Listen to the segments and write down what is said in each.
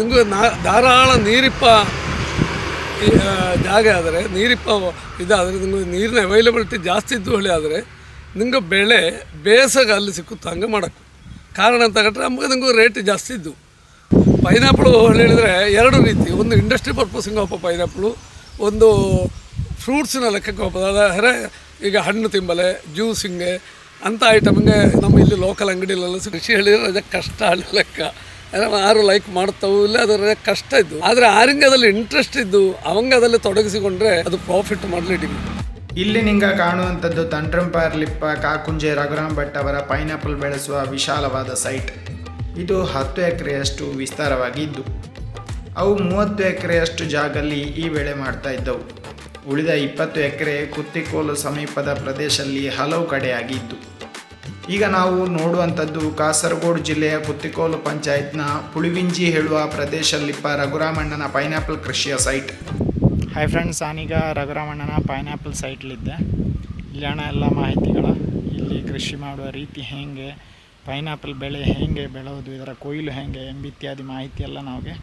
ನಿಮಗೆ ನಾ ಧಾರಾಳ ನೀರಿಪ್ಪ ಜಾಗ ಆದರೆ, ನೀರಿಪ್ಪ ಇದಾದರೆ ನಿಮಗೆ ನೀರಿನ ಅವೈಲಬಿಲಿಟಿ ಜಾಸ್ತಿ ಇದ್ದು ಹೇಳಿ ಆದರೆ, ನಿಮಗೆ ಬೆಳೆ ಬೇಸಗ ಅಲ್ಲಿ ಸಿಕ್ಕುತ್ತೆ, ಹಂಗೆ ಮಾಡೋಕ್ಕೆ. ಕಾರಣ ಅಂತ ಕಟ್ಟರೆ ನಮಗೆ ನಿಮಗೆ ರೇಟ್ ಜಾಸ್ತಿ ಇದ್ದು. ಪೈನಾಪಳು ಹೇಳಿದರೆ ಎರಡು ರೀತಿ, ಒಂದು ಇಂಡಸ್ಟ್ರಿ ಪರ್ಪಸಿಂಗ್ ಹೋಪ ಪೈನಾಪಳು ಒಂದು ಫ್ರೂಟ್ಸಿನ ಲೆಕ್ಕಕ್ಕೆ ಹೋಗ್ಬೋದು ಅದಾದರೆ ಈಗ ಹಣ್ಣು ತಿಂಬಲೆ ಜ್ಯೂಸಿಂಗೆ ಅಂಥ ಐಟಮ್ಗೆ ನಮ್ಮ ಇಲ್ಲಿ ಲೋಕಲ್ ಅಂಗಡಿಯಲ್ಲೆಲ್ಲ ಕೃಷಿ ಹೇಳಿದರೆ ಅದಕ್ಕೆ ಕಷ್ಟ ಹಳ್ಳಿ ಲೆಕ್ಕ. ಯಾರು ಲೈಕ್ ಮಾಡ್ತಾವು ಇಲ್ಲ ಅದರ ಕಷ್ಟ ಇದ್ದು. ಆದರೆ ಆರಿಂಗದಲ್ಲಿ ಇಂಟ್ರೆಸ್ಟ್ ಇದ್ದು ಅವಂಗದಲ್ಲಿ ತೊಡಗಿಸಿಕೊಂಡ್ರೆ ಅದು ಪ್ರಾಫಿಟ್ ಮಾಡಲಿ ಇಲ್ಲಿ ನಿಂಗ ಕಾಣುವಂಥದ್ದು ತಂಟ್ರಂಪಾರ್ಲಿಪ್ಪ ಕಾಕುಂಜೆ ರಘುರಾಮ್ ಭಟ್ ಅವರ ಪೈನಾಪಲ್ ಬೆಳೆಸುವ ವಿಶಾಲವಾದ ಸೈಟ್ ಇದು ಹತ್ತು ಎಕರೆಯಷ್ಟು ವಿಸ್ತಾರವಾಗಿದ್ದು, ಅವು ಮೂವತ್ತು ಎಕರೆಯಷ್ಟು ಜಾಗಲ್ಲಿ ಈ ಬೆಳೆ ಮಾಡ್ತಾ ಇದ್ದವು. ಉಳಿದ ಇಪ್ಪತ್ತು ಎಕರೆ ಕುತ್ತಿಕೋಲು ಸಮೀಪದ ಪ್ರದೇಶದಲ್ಲಿ ಹಲವು ಕಡೆಯಾಗಿ ಇದ್ದು ಈಗ ನಾವು ನೋಡುವಂಥದ್ದು ಕಾಸರಗೋಡು ಜಿಲ್ಲೆಯ ಕುತ್ತಿಕೋಲು ಪಂಚಾಯತ್ನ ಪುಳಿವಿಂಜಿ ಹೇಳುವ ಪ್ರದೇಶದಲ್ಲಿಪ್ಪ ರಘುರಾಮಣ್ಣನ ಪೈನಾಪಲ್ ಕೃಷಿಯ ಸೈಟ್. ಹಾಯ್ ಫ್ರೆಂಡ್ಸ್ ನಾನೀಗ ರಘುರಾಮಣ್ಣನ ಪೈನಾಪಲ್ ಸೈಟ್ಲಿದ್ದೆ. ಇಲ್ಲಿ ಹಣ ಎಲ್ಲ ಮಾಹಿತಿಗಳ, ಇಲ್ಲಿ ಕೃಷಿ ಮಾಡುವ ರೀತಿ ಹೇಗೆ, ಪೈನಾಪಲ್ ಬೆಳೆ ಹೇಗೆ ಬೆಳೆಯೋದು ಇದರ ಕೊಯ್ಲು ಹೇಗೆ ಎಂಬಿತ್ಯಾದಿ ಮಾಹಿತಿ ಎಲ್ಲ ನಮಗೆ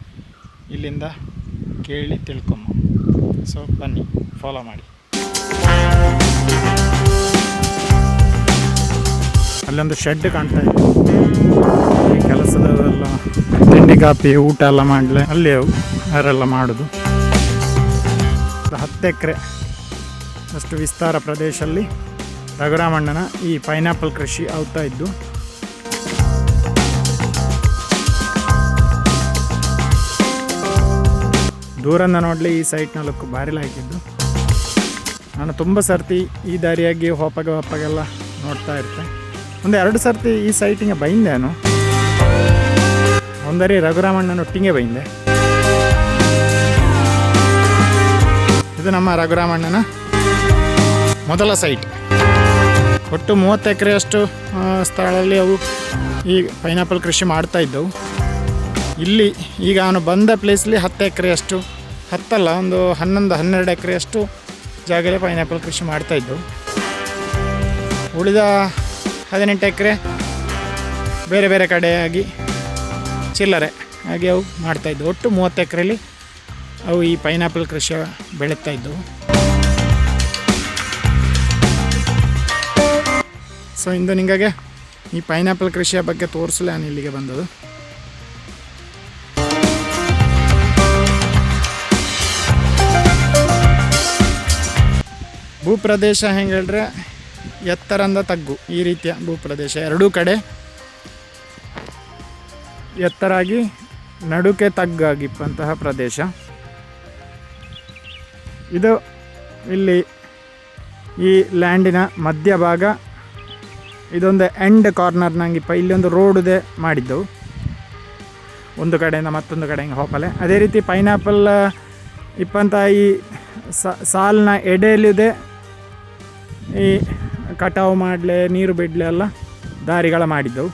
ಇಲ್ಲಿಂದ ಕೇಳಿ ತಿಳ್ಕೊಂಬ ಸೊ ಬನ್ನಿ ಫಾಲೋ ಮಾಡಿ. ಅಲ್ಲೊಂದು ಶೆಡ್ ಕಾಣ್ತಾ ಇದೆ. ಕೆಲಸದವರೆಲ್ಲ ತಿಂಡಿ ಕಾಫಿ ಊಟ ಎಲ್ಲ ಮಾಡಲಿ? ಅಲ್ಲಿ ಅವು ಅವರೆಲ್ಲ ಮಾಡೋದು. ಹತ್ತು ಎಕರೆ ಅಷ್ಟು ವಿಸ್ತಾರ ಪ್ರದೇಶದಲ್ಲಿ ರಘುರಾಮಣ್ಣನ ಈ ಪೈನಾಪಲ್ ಕೃಷಿ ಆಗ್ತಾ ಇದ್ದು. ದೂರದಿಂದ ನೋಡಲಿ ಈ ಸೈಟ್ನ ಲುಕ್ ಭಾರಿ ಹಾಕಿದ್ದು ನಾನು ತುಂಬ ಸರ್ತಿ ಈ ದಾರಿಯಾಗಿ ಹೋಪಗ ಹೋಪಾಗೆಲ್ಲ ನೋಡ್ತಾ ಇರ್ತೆ ಒಂದು ಎರಡು ಸರ್ತಿ ಈ ಸೈಟಿಗೆ ಬೈಂದೆ ನಾನು. ಒಂದರಿ ರಘುರಾಮಣ್ಣನ ಒಟ್ಟಿಗೆ ಬೈಂದೆ. ಇದು ನಮ್ಮ ರಘುರಾಮಣ್ಣನ ಮೊದಲ ಸೈಟ್ ಒಟ್ಟು ಮೂವತ್ತು ಎಕರೆಯಷ್ಟು ಸ್ಥಳದಲ್ಲಿ ಅವು ಈ ಪೈನಾಪಲ್ ಕೃಷಿ ಮಾಡ್ತಾ ಇದ್ದವು. ಇಲ್ಲಿ ಈಗ ಅವನು ಬಂದ ಪ್ಲೇಸಲ್ಲಿ ಹತ್ತು ಎಕರೆಯಷ್ಟು, ಹತ್ತಲ್ಲ, ಒಂದು ಹನ್ನೊಂದು, ಹನ್ನೆರಡು ಎಕರೆಯಷ್ಟು ಜಾಗದಲ್ಲಿ ಪೈನಾಪಲ್ ಕೃಷಿ ಮಾಡ್ತಾ ಇದ್ದವು. ಉಳಿದ ಹದಿನೆಂಟು ಎಕರೆ ಬೇರೆ ಬೇರೆ ಕಡೆಯಾಗಿ ಚಿಲ್ಲರೆ ಹಾಗೆ ಅವು ಮಾಡ್ತಾಯಿದ್ದವು ಒಟ್ಟು ಮೂವತ್ತು ಎಕರೆಯಲ್ಲಿ ಅವು ಈ ಪೈನಾಪಲ್ ಕೃಷಿ ಬೆಳೀತಾ ಇದ್ದವು. ಸೊ ಇಂದು ನಿಮಗೆ ಈ ಪೈನಾಪಲ್ ಕೃಷಿಯ ಬಗ್ಗೆ ತೋರಿಸಲೇ ನಾನು ಇಲ್ಲಿಗೆ ಬಂದದ್ದು. ಭೂಪ್ರದೇಶ ಹೆಂಗೆ ಹೇಳಿದ್ರೆ ಎತ್ತರಂದ ತಗ್ಗು. ಈ ರೀತಿಯ ಭೂಪ್ರದೇಶ. ಎರಡೂ ಕಡೆ ಎತ್ತರಾಗಿ ನಡುಕೆ ತಗ್ಗಾಗಿಪ್ಪಂತಹ ಪ್ರದೇಶ. ಇದು ಇಲ್ಲಿ ಈ ಲ್ಯಾಂಡಿನ ಮಧ್ಯಭಾಗ. ಇದೊಂದು ಎಂಡ್ ಕಾರ್ನರ್ನಂಗಿಪ್ಪ ಇಲ್ಲಿ ಒಂದು ರೋಡುದೇ ಮಾಡಿದ್ದವು ಒಂದು ಕಡೆಯಿಂದ ಮತ್ತೊಂದು ಕಡೆ ಹಿಂಗೆ ಹೋಪಲೆ ಅದೇ ರೀತಿ ಪೈನಾಪಲ್ ಇಪ್ಪಂತ ಈ ಸಾಲಿನ ಎಡೆಯಲ್ಲಿದೆ. ಈ ಕಟಾವು ಮಾಡಲೆ, ನೀರು ಬಿಡಲೆ ಎಲ್ಲ ದಾರಿಗಳ ಮಾಡಿದ್ದವು.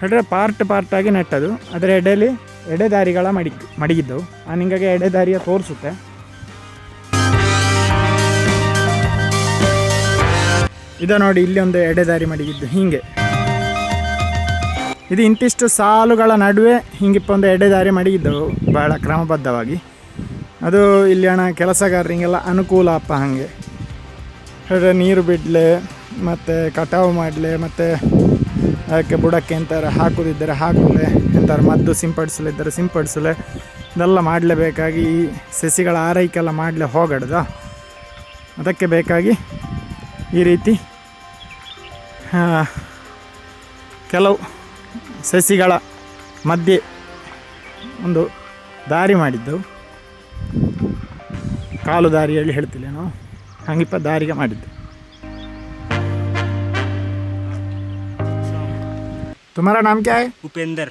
ಹೇಳಿದ್ರೆ ಪಾರ್ಟ್ ಪಾರ್ಟಾಗಿ ನೆಟ್ಟದು ಅದರ ಎಡೆಯಲ್ಲಿ ಎಡೆ ದಾರಿಗಳ ಮಡಿ, ಮಡಗಿದ್ದವು. ನಾನು ಎಡೆ ದಾರಿಯ ತೋರಿಸುತ್ತೆ. ಇದು ನೋಡಿ ಇಲ್ಲಿ ಒಂದು ಎಡೆ ದಾರಿ ಮಡಗಿದ್ದು. ಹೀಗೆ. ಇದು ಇಂತಿಷ್ಟು ಸಾಲುಗಳ ನಡುವೆ ಹಿಂಗಿಪ್ಪ ಒಂದು ಎಡೆ ದಾರಿ ಮಡಗಿದ್ದವು ಭಾಳ ಕ್ರಮಬದ್ಧವಾಗಿ. ಅದು ಇಲ್ಲಿ ಹಣ ಕೆಲಸಗಾರರಿಗೆಲ್ಲ ಅನುಕೂಲ ಅಪ್ಪ ಹಾಗೆ. ಹೇಳಿದ್ರೆ ನೀರು ಬಿಡಲೆ, ಮತ್ತು ಕಟಾವು ಮಾಡಲೆ, ಮತ್ತು ಅದಕ್ಕೆ ಬುಡಕ್ಕೆ ಎಂತಾರ ಹಾಕೋದಿದ್ದರೆ ಹಾಕಲೆ, ಎಂತಾರು ಮದ್ದು ಸಿಂಪಡಿಸಲಿದ್ದರೆ ಸಿಂಪಡಿಸಲೆ, ಇದೆಲ್ಲ ಮಾಡಲೇಬೇಕಾಗಿ ಈ ಸಸಿಗಳ ಆರೈಕೆಲ್ಲ ಮಾಡಲೆ ಹೋಗಡ್ದ. ಅದಕ್ಕೆ ಬೇಕಾಗಿ ಈ ರೀತಿ ಕೆಲವು ಸಸಿಗಳ ಮಧ್ಯೆ ಒಂದು ದಾರಿ ಮಾಡಿದ್ದೆವು. ಕಾಲು ದಾರಿಯಲ್ಲಿ ಹೇಳ್ತಿಲ್ಲ ನಾವು ಹಂಗಿಪ್ಪ ದಾರಿಗೆ ಮಾಡಿದ್ದು तुम्हारा नाम क्या है उपेंद्र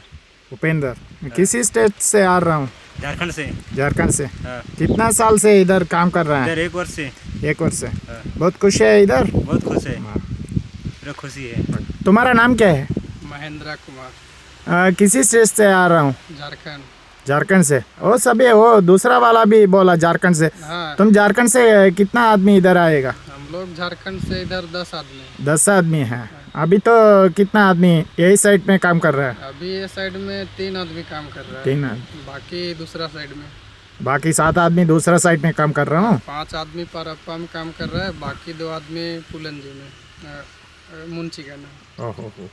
उपेंद्र मैं किसी स्टेट से आ रहा हूँ झारखंड से झारखंड से हाँ कितना साल से इधर काम कर रहा है इधर एक वर्ष से एक वर्ष से हाँ। बहुत खुश है इधर बहुत खुश है हाँ। पूरा खुशी है तुम्हारा नाम क्या है महेंद्र कुमार आ, किसी स्टेट से आ रहा हूँ झारखंड झारखंड से। वो सभी वो दूसरा वाला भी बोला झारखंड से। हाँ। तुम झारखंड से कितना आदमी इधर आएगा? हम लोग झारखंड से इधर दस आदमी दस आदमी है। अभी तो कितना आदमी यही साइड में काम कर रहा है? अभी ये साइड में तीन आदमी काम कर रहा है। तीन आदमी। बाकी दूसरा साइड में। बाकी सात आदमी दूसरा साइड में काम कर रहा हूँ? पाँच आदमी परप्पा में काम कर रहा है। बाकी दो आदमी पुलंजी में मुंशी का नाम। ओहो हो।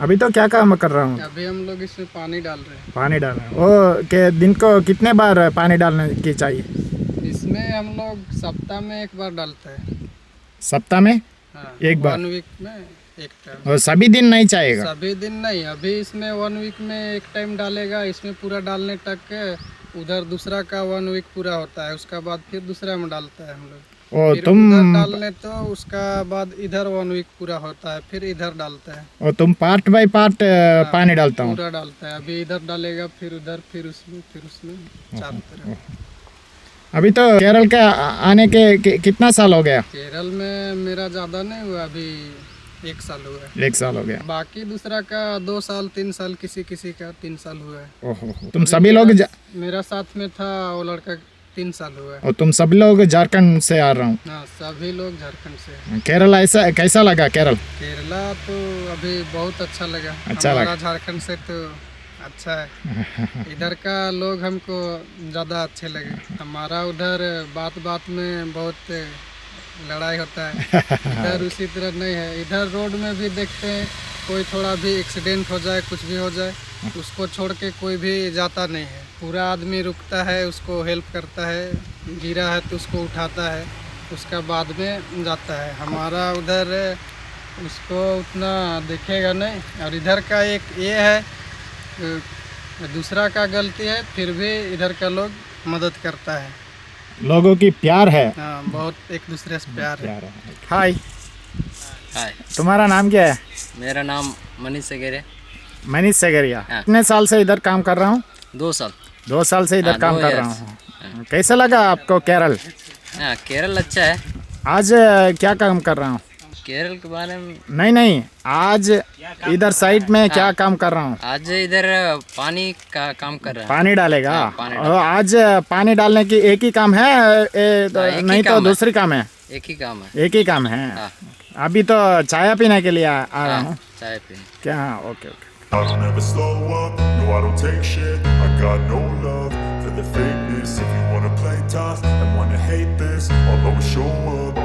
अभी तो क्या काम कर रहा हूँ? अभी हम लोग इसमें पानी डाल रहे हैं। पानी डालना है। वो के दिन को कितने बार पानी डालने की चाहिए? इसमें हम लोग सप्ताह में एक बार डालते हैं। सप्ताह में? हाँ एक बार? वीक में एक टाइम और सभी दिन नहीं चाहिएगा सभी दिन नहीं अभी इसमें वन वीक में एक टाइम डालेगा इसमें पूरा डालने तक उधर दूसरा का वन वीक पूरा होता है उसका बाद फिर दूसरा में डालता है हम लोग। फिर तुम डालने तो उसका बाद इधर वन वीक पूरा होता है फिर इधर डालता है। ओ तुम पार्ट बाय पार्ट पानी डालता हूँ। पूरा डालता है। अभी इधर डालेगा फिर उधर फिर उसमें फिर उसमें चारों तरफ़ अभी तो केरल का आने के कि, कितना साल हो गया? केरल में मेरा ज़्यादा नहीं हुआ अभी एक साल हुआ एक साल हो गया। बाकी दूसरा का दो साल तीन साल किसी किसी का तीन साल हुआ है। ओहो तुम सभी लोग मेरा साथ में था वो लड़का तीन साल हुआ है और तुम सभी लोग झारखंड से आ रहा हूँ। हाँ सभी लोग झारखंड से। केरल ऐसा कैसा लगा केरल? केरला तो अभी बहुत अच्छा लगा। अच्छा लगा। झारखंड से तो अच्छा है। इधर का लोग हमको ज़्यादा अच्छे लगे। हमारा उधर बात बात में बहुत लड़ाई होता है। इधर उसी तरह नहीं है। इधर रोड में भी देखते हैं, कोई थोड़ा भी एक्सीडेंट हो जाए, कुछ भी हो जाए, उसको छोड़ के कोई भी जाता नहीं है। पूरा आदमी रुकता है, उसको हेल्प करता है, गिरा है तो उसको उठाता है, उसका बाद में जाता है। हमारा उधर, उसको उतना देखेगा नहीं। और इधर का एक ये है दूसरा का गलती है, फिर भी इधर का लोग मदद करता है। लोगों की प्यार है। हाँ बहुत एक दूसरे से प्यार है। प्यार है हाय हाय तुम्हारा नाम क्या है? मेरा नाम मनीष सगेरे। मनीष सगेरिया। हाँ। कितने साल से इधर काम कर रहा हूँ? दो साल। दो साल से इधर हाँ, काम कर रहा हूँ। कैसा लगा आपको केरल? हाँ केरल अच्छा है। आज क्या काम कर रहा हूँ? केरल के बारे में? नहीं नहीं आज इधर साइड में क्या काम कर रहा हूँ? आज इधर पानी का काम कर रहा है। पानी डालेगा? हाँ, पानी और आज पानी डालने की एक ही काम है ए, तो हाँ, नहीं तो काम है। दूसरी काम है? एक ही काम है। एक ही काम है? हाँ। अभी तो चाय पीने के लिए आ, आ रहा हूँ हाँ। चाय पीने। क्या? हाँ okay okay. I don't ever slow up, no I don't take shit. I got no love for the fakeness. If you wanna play tough and wanna hate this I'll always show up.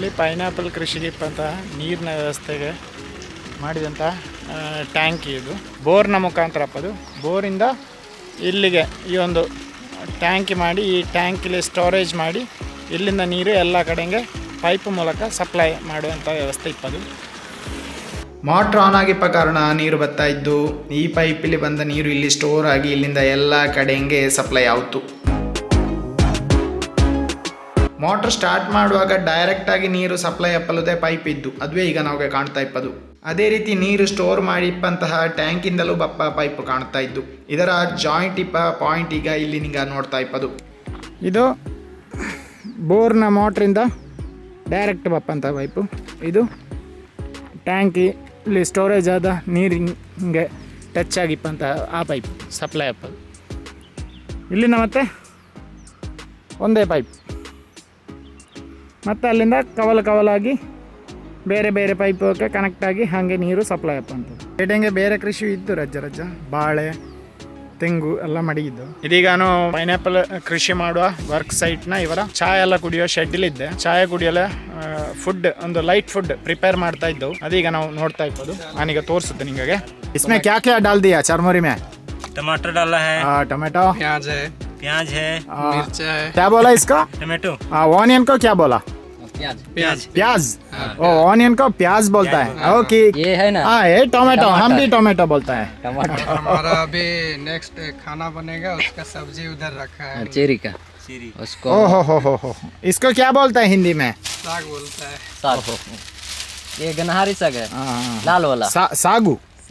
ಇಲ್ಲಿ pineapple ಕೃಷಿಗೆ ಇಪ್ಪಂತಹ ನೀರಿನ ವ್ಯವಸ್ಥೆಗೆ ಮಾಡಿದಂಥ tank ಇದು. ಬೋರ್ನ ಮುಖಾಂತರ ಅದು. ಬೋರಿಂದ ಇಲ್ಲಿಗೆ ಈ ಒಂದು ಟ್ಯಾಂಕ್ ಮಾಡಿ, ಈ ಟ್ಯಾಂಕಲ್ಲಿ ಸ್ಟೋರೇಜ್ ಮಾಡಿ, ಇಲ್ಲಿಂದ ನೀರು ಎಲ್ಲ ಕಡೆಗೆ ಪೈಪ್ ಮೂಲಕ ಸಪ್ಲೈ ಮಾಡುವಂಥ ವ್ಯವಸ್ಥೆ ಇಪ್ಪದು ಮೋಟ್ರ್ ಆನ್ ಆಗಿಪ್ಪ ಕಾರಣ ನೀರು ಬರ್ತಾ ಇದ್ದು, ಈ ಪೈಪಲ್ಲಿ ಬಂದ ನೀರು ಇಲ್ಲಿ ಸ್ಟೋರ್ ಆಗಿ ಇಲ್ಲಿಂದ ಎಲ್ಲ ಕಡೆಗೆ ಸಪ್ಲೈ ಆಯಿತು. ಮೋಟ್ರ್ ಸ್ಟಾರ್ಟ್ ಮಾಡುವಾಗ ಡೈರೆಕ್ಟ್ ಆಗಿ ನೀರು ಸಪ್ಲೈ ಅಪ್ಪಲ್ಲದೆ ಪೈಪ್ ಇದ್ದು, ಅದುವೇ ಈಗ ನಮಗೆ ಕಾಣ್ತಾ ಇಪ್ಪದು. ಅದೇ ರೀತಿ ನೀರು ಸ್ಟೋರ್ ಮಾಡಿ ಇಪ್ಪಂತಹ ಟ್ಯಾಂಕಿಂದಲೂ ಬಪ್ಪ ಪೈಪ್ ಕಾಣ್ತಾ ಇದ್ದು. ಇದರ ಜಾಯಿಂಟ್ ಇಪ್ಪ ಪಾಯಿಂಟ್ ಈಗ ಇಲ್ಲಿ ನಿಂಗ ನೋಡ್ತಾ ಇಪ್ಪದು. ಇದು ಬೋರ್ನ ಮೋಟ್ರಿಂದ ಡೈರೆಕ್ಟ್ ಬಪ್ಪಂಥ ಪೈಪು ಇದು ಟ್ಯಾಂಕಿ ಇಲ್ಲಿ ಸ್ಟೋರೇಜ್ ಆದ ನೀರಿಂಗೆ ಟಚ್ ಆಗಿಪ್ಪಂಥ ಆ ಪೈಪ್ ಸಪ್ಲೈ ಅಪ್ಪದು. ಇಲ್ಲಿನ ಮತ್ತೆ ಒಂದೇ ಪೈಪ್ ಮತ್ತು ಅಲ್ಲಿಂದ ಕವಲು ಕವಲಾಗಿ ಬೇರೆ ಬೇರೆ ಪೈಪಕ್ಕೆ ಕನೆಕ್ಟ್ ಆಗಿ ಹಾಗೆ ನೀರು ಸಪ್ಲೈ ಆಗ್ತದೆ ಎಡೆಂಗೆ ಬೇರೆ ಕೃಷಿ ಇತ್ತು ರಜ್ಜ ರಜ್ಜ ಬಾಳೆ ತೆಂಗು ಎಲ್ಲ ಮಡಗಿದ್ದು. ಇದೀಗ ನಾನು ಪೈನಾಪಲ್ ಕೃಷಿ ಮಾಡುವ ವರ್ಕ್ ಸೈಟ್ನ ಇವರ ಚಾಯ್ ಎಲ್ಲ ಕುಡಿಯೋ ಶೆಡ್ ಇದ್ದೆ. ಚಾಯ್ ಕುಡಿಯಲೆ ಫುಡ್ ಒಂದು ಲೈಟ್ ಫುಡ್ ಪ್ರಿಪೇರ್ ಮಾಡ್ತಾ ಇದ್ದವು ಅದೀಗ ನಾವು ನೋಡ್ತಾ ಇರ್ಬೋದು. ನಾನೀಗ ತೋರಿಸುತ್ತೆ ನಿಮಗೆ ಇಸ್ಮೆ ಕ್ಯಾ ಕ್ಯಾ ಡಾಲ್ ದಿಯಾ ಚರ್ಮುರಿ ಮೇ ಡಾಲ ಹೈ ಟೊಮೆಟೊ ಪ್ಯಾಜ್ प्याज है। मिर्चा है। क्या बोला इसका? टमाटो। ऑनियन को क्या बोला? प्याज। प्याज। प्याज। ओ ऑनियन को प्याज बोलता है। ओके। ये है ना। हाँ ये टोमेटो। हम भी टोमेटो बोलता है। हमारा अभी नेक्स्ट खाना बनेगा उसका सब्ज़ी उधर रखा है। चेरी का। उसको ओ हो हो हो हो। इसको क्या बोलता है हिंदी में? साग बोलता है। साग। ये गनहारी साग है। लाल वाला। सा-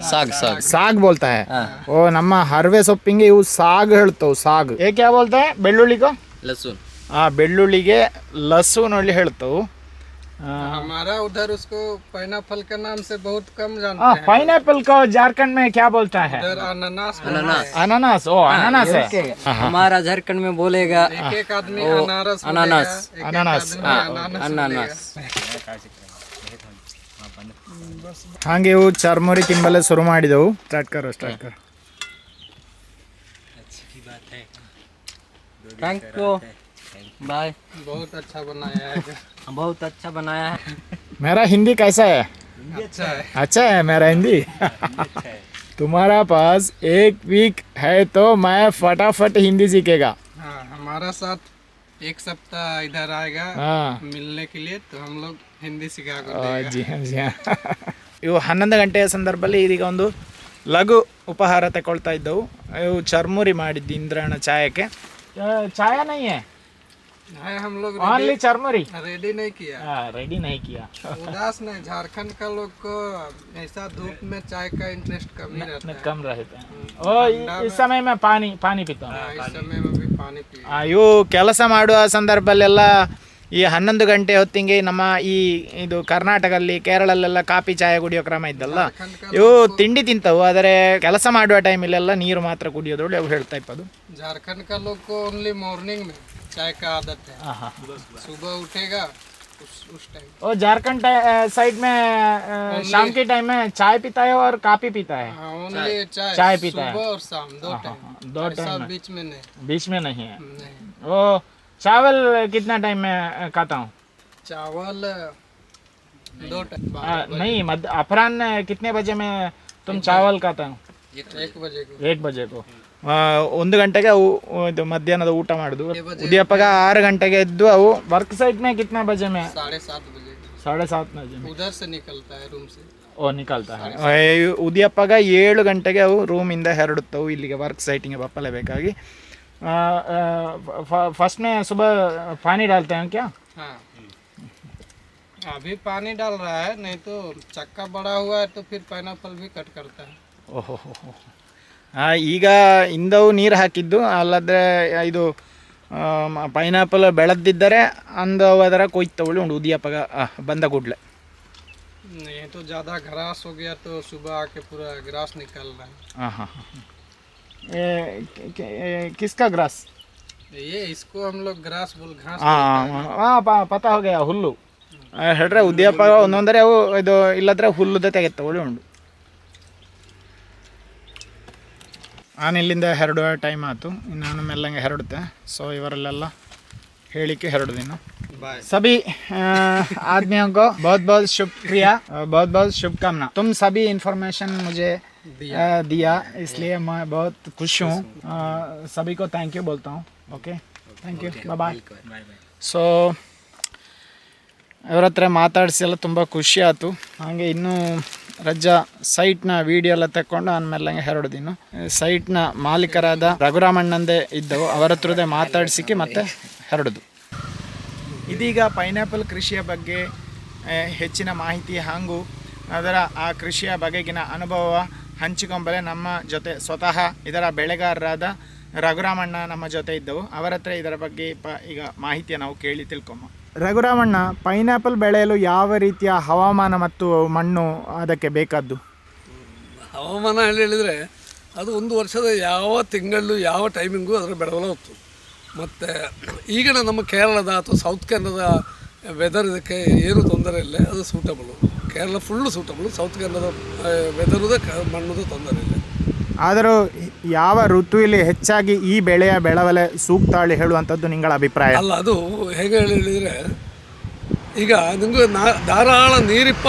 ಸಾಗು साग साग ಸಾಗ್ बोलता है ಓ ನಮ್ಮ ಹರವೆ ಸೊಪ್ಪಿಗೆ ಇವು ಸಾಗ್ ಹೇಳ್ತವು ಸಾಗ್ ಏ ಕ್ಯಾ बोलता है ಬೆಳ್ಳುಳ್ಳಿಗೋ लहसुन ಆ ಬೆಳ್ಳುಳ್ಳಿಗೆ ಲಸೂನ್ ಒಳ್ಳೆ ಹೇಳ್ತವು हमारा उधर उसको पाइनापल के नाम से बहुत कम जानते हाँ हैं पाइनएप्पल को झारखंड में क्या बोलता है उधर अनानास अनानास अनानास ओ अनानास है हमारा झारखंड में बोलेगा एक एक आदमी अनारस अनानास। बोलेगा, एक-एक अनानास। आदमी अनानास अनानास ಹಾಗೆ ಇವು ಚರ್ಮುರಿ ತಿಂಬಲೆ ಶುರು ಮಾಡಿದವು start Karo start Karo thank you bye बोलेगा। बहुत अच्छा बनाया है बहुत अच्छा बनाया है मेरा हिंदी कैसा है अच्छा है अच्छा है मेरा हिंदी तुम्हारा पास एक वीक है तो मैं फटाफट हिंदी सीखेगा हाँ हमारा साथ एक सप्ताह इधर आएगा हाँ मिलने के लिए तो हम लोग हिंदी सिखा कर ಆ, देगा ಜಿ ಹಾಂ, ಜಿ ಹಾಂ. ಇವು ಹನ್ನೊಂದು ಗಂಟೆಯ ಸಂದರ್ಭದಲ್ಲಿ ಇದೀಗ ಒಂದು ಲಘು ಉಪಹಾರ ತಗೊಳ್ತಾ ಇದ್ದವು ಇವು ಚರ್ಮುರಿ ಮಾಡಿದ್ದು ಇಂದ್ರಣ ಚಾಯಕ್ಕೆ ಚಾಯ ನೈ ಹೈ है हम लोग ओनली चरमुरी रेडी नहीं किया रेडी नहीं किया उदास नहीं झारखंड का लोग को ऐसा धूप में चाय का इंटरेस्ट कम ही रहता है कम रहते हैं ओ इ- इस समय मैं पानी पानी पीता हूँ हाँ, इस समय में भी पानी पी ಆ, ಇವು ಕೆಲಸ ಮಾಡುವ ಸಂದರ್ಭಲ್ಲೆಲ್ಲ ಈ ಹನ್ನೊಂದು ಗಂಟೆ ಹೊತ್ತಿಗೆ ನಮ್ಮ ಈ ಇದು ಕರ್ನಾಟಕದಲ್ಲಿ ಕೇರಳಲ್ಲೆಲ್ಲ ಕಾಫಿ ಚಾಯ ಕುಡಿಯೋ ಕ್ರಮ ಇದ್ದಲ್ಲ ಇವು ತಿಂಡಿ ತಿಂತವು ಆದರೆ ಕೆಲಸ ಮಾಡುವ ಟೈಮಲ್ಲೆಲ್ಲ ನೀರು ಮಾತ್ರ ಕುಡಿಯೋದ್ರಲ್ಲಿ ಅವು ಹೇಳ್ತಾ ಇಪ್ಪದು झारखंड का लोग को ओनली मॉर्निंग में चाय का आदत है। हाँ, हाँ। सुबह उठेगा उस टाइम और झारखंड साइड में शाम के टाइम में चाय पीता है और काफ़ी पीता है। हाँ, चाय, चाय, चाय पीता है। और शाम दो टाइम दो टाइम बीच में नहीं। बीच में नहीं है। वो चावल कितना टाइम में खाता हूँ? चावल दो टाइम नहीं मत अपराह कितने बजे में तुम चावल खाता हूँ? एक बजे को। एक बजे को। ಒಂದು ಗಂಟೆಗೆ ಅವು ಇದು ಮಧ್ಯಾಹ್ನದ ಊಟ ಮಾಡುದು ಉದ್ಯಪ್ಪಗ ಆರು ಗಂಟೆಗೆ ಎದ್ದು ಅವು ವರ್ಕ್ ಸೈಟ್ ಮೇ ಕಿತ್ನೆ ಬಜೆ ಮೇ साढ़े सात बजे ಸಾಡೆ ಸಾತ್ ಬಜೆ ಮೇ उधर से निकलता है रूम से ಓ ನಿಕಲ್ತಾ ಹೈ ಉದ್ಯಪ್ಪಗ ಏಳು ಗಂಟೆಗೆ ಅವು ರೂಮಿಂದ ಹೆರಡುತ್ತವು ಇಲ್ಲಿಗೆ ವರ್ಕ್ ಸೈಟಿಗೆ ಬಪ್ಪಲೇಬೇಕಾಗಿ ಫಸ್ಟ್ ಮೇ ಸುಬಹ ಪಾನಿ ಡಾಲ್ತೆ हैं क्या हाँ अभी पानी डाल रहा है नहीं तो चक्का बड़ा हुआ है तो फिर पाइनएप्पल भी कट करता है ಓಹೋ ಈಗ ಇಂದವು ನೀರು ಹಾಕಿದ್ದು ಅಲ್ಲದ್ರೆ ಇದು ಪೈನಾಪಲ್ ಬೆಳೆದಿದ್ದರೆ ಅಂದವು ಅದರ ಕೊಯ್ತವಳಿ ಉಂಡು ಉದಿಯಪ್ಪಗ ಆ, ಬಂದ ಕೂಡಲೇ नहीं तो ज़्यादा घास हो गया तो सुबह आके पूरा ग्रास निकाल रहा है हाँ हाँ हाँ ये कि- कि- ये किसका ग्रास ये इसको हम लोग ग्रास बोल घास ಹಾಂ ಹಾಂ ಪತ ಹೋಗ್ಯ ಹುಲ್ಲು ಆ, ಹೇಳ್ರೆ ಉದ್ಯಪ್ಪ ಒಂದೊಂದರೆ ಅವು ಇದು ಇಲ್ಲದ್ರೆ ಹುಲ್ಲುದ ತೆಗೆತ್ತವಳಿ ಉಂಡು ನಾನು ಇಲ್ಲಿಂದ ಹೆರಡುವ ಟೈಮ್ ಆಯ್ತು ನಾನು ಮೆಲ್ಲಂಗೆ ಹೆರಡುತ್ತೆ ಸೊ ಇವರಲ್ಲೆಲ್ಲ ಹೇಳಿಕೆ ಹೆರಡುದಿನ್ನು बाय सभी अ, आदमियों को बहुत बहुत शुक्रिया अ, बहुत बहुत शुभकामना तुम सभी इंफॉर्मेशन मुझे दिया, दिया इसलिए मैं बहुत खुश हूँ अ, सभी को थैंक यू बोलता हूँ okay thank you bye bye so ಅವ್ರ ಹತ್ರ ಮಾತಾಡಿಸಿ ಎಲ್ಲ ತುಂಬ ಖುಷಿ ಆಯ್ತು ಹಾಗೆ ಇನ್ನೂ ರಜ್ಜಾ ಸೈಟ್ನ ವಿಡಿಯೋ ಎಲ್ಲ ತಕೊಂಡು ಆಮೇಲೆ ಇನ್ನು ಸೈಟ್ನ ಮಾಲೀಕರಾದ ರಘುರಾಮಣ್ಣಂದೇ ಇದ್ದವು. ಅವರ ಹತ್ರದೇ ಮಾತಾಡಿಸಿಕೆ ಮತ್ತೆ ಹೆರಡುದು. ಇದೀಗ ಪೈನಾಪಲ್ ಕೃಷಿಯ ಬಗ್ಗೆ ಹೆಚ್ಚಿನ ಮಾಹಿತಿ ಹಾಗೂ ಅದರ ಆ ಕೃಷಿಯ ಬಗೆಗಿನ ಅನುಭವ, ಹಂಚಿಕೊಂಬಲೆ ನಮ್ಮ ಜೊತೆ ಸ್ವತಃ ಇದರ ಬೆಳೆಗಾರರಾದ ರಘುರಾಮಣ್ಣ ನಮ್ಮ ಜೊತೆ ಇದ್ದವು. ಅವರ ಹತ್ರ ಇದರ ಬಗ್ಗೆ ಈಗ ಮಾಹಿತಿಯ ನಾವು ಕೇಳಿ ತಿಳ್ಕೊಂಬ ರಘುರಾಮಣ್ಣ, ಪೈನಾಪಲ್ ಬೆಳೆಯಲು ಯಾವ ರೀತಿಯ ಹವಾಮಾನ ಮತ್ತು ಮಣ್ಣು ಅದಕ್ಕೆ ಬೇಕಾದ್ದು? ಹವಾಮಾನ ಹೇಳಿ ಹೇಳಿದರೆ ಅದು ಒಂದು ವರ್ಷದ ಯಾವ ತಿಂಗಳು, ಯಾವ ಟೈಮಿಂಗು ಅದರ ಬೆಳವಲ ಹೊತ್ತು. ಮತ್ತು ಈಗಿನ ನಮ್ಮ ಕೇರಳದ ಅಥವಾ ಸೌತ್ ಕೇರಳದ ವೆದರ್ ಇದಕ್ಕೆ ಏನು ತೊಂದರೆ ಇಲ್ಲ, ಅದು suitable Kerala full suitable south ಕೇರಳದ ವೆದರುದ ಮಣ್ಣದು ತೊಂದರೆ ಇಲ್ಲ. ಆದರೂ ಯಾವ ಋತುವಿಲಿ ಹೆಚ್ಚಾಗಿ ಈ ಬೆಳೆಯ ಬೆಳವಲೆ ಸೂಕ್ತಾಳಿ ಹೇಳುವಂಥದ್ದು ನಿಂಗಳ ಅಭಿಪ್ರಾಯ? ಅಲ್ಲ, ಅದು ಹೇಗೆ ಹೇಳಿದ್ರೆ, ಈಗ ನಿಮಗೆ ನಾ, ಧಾರಾಳ ನೀರಿಪ್ಪ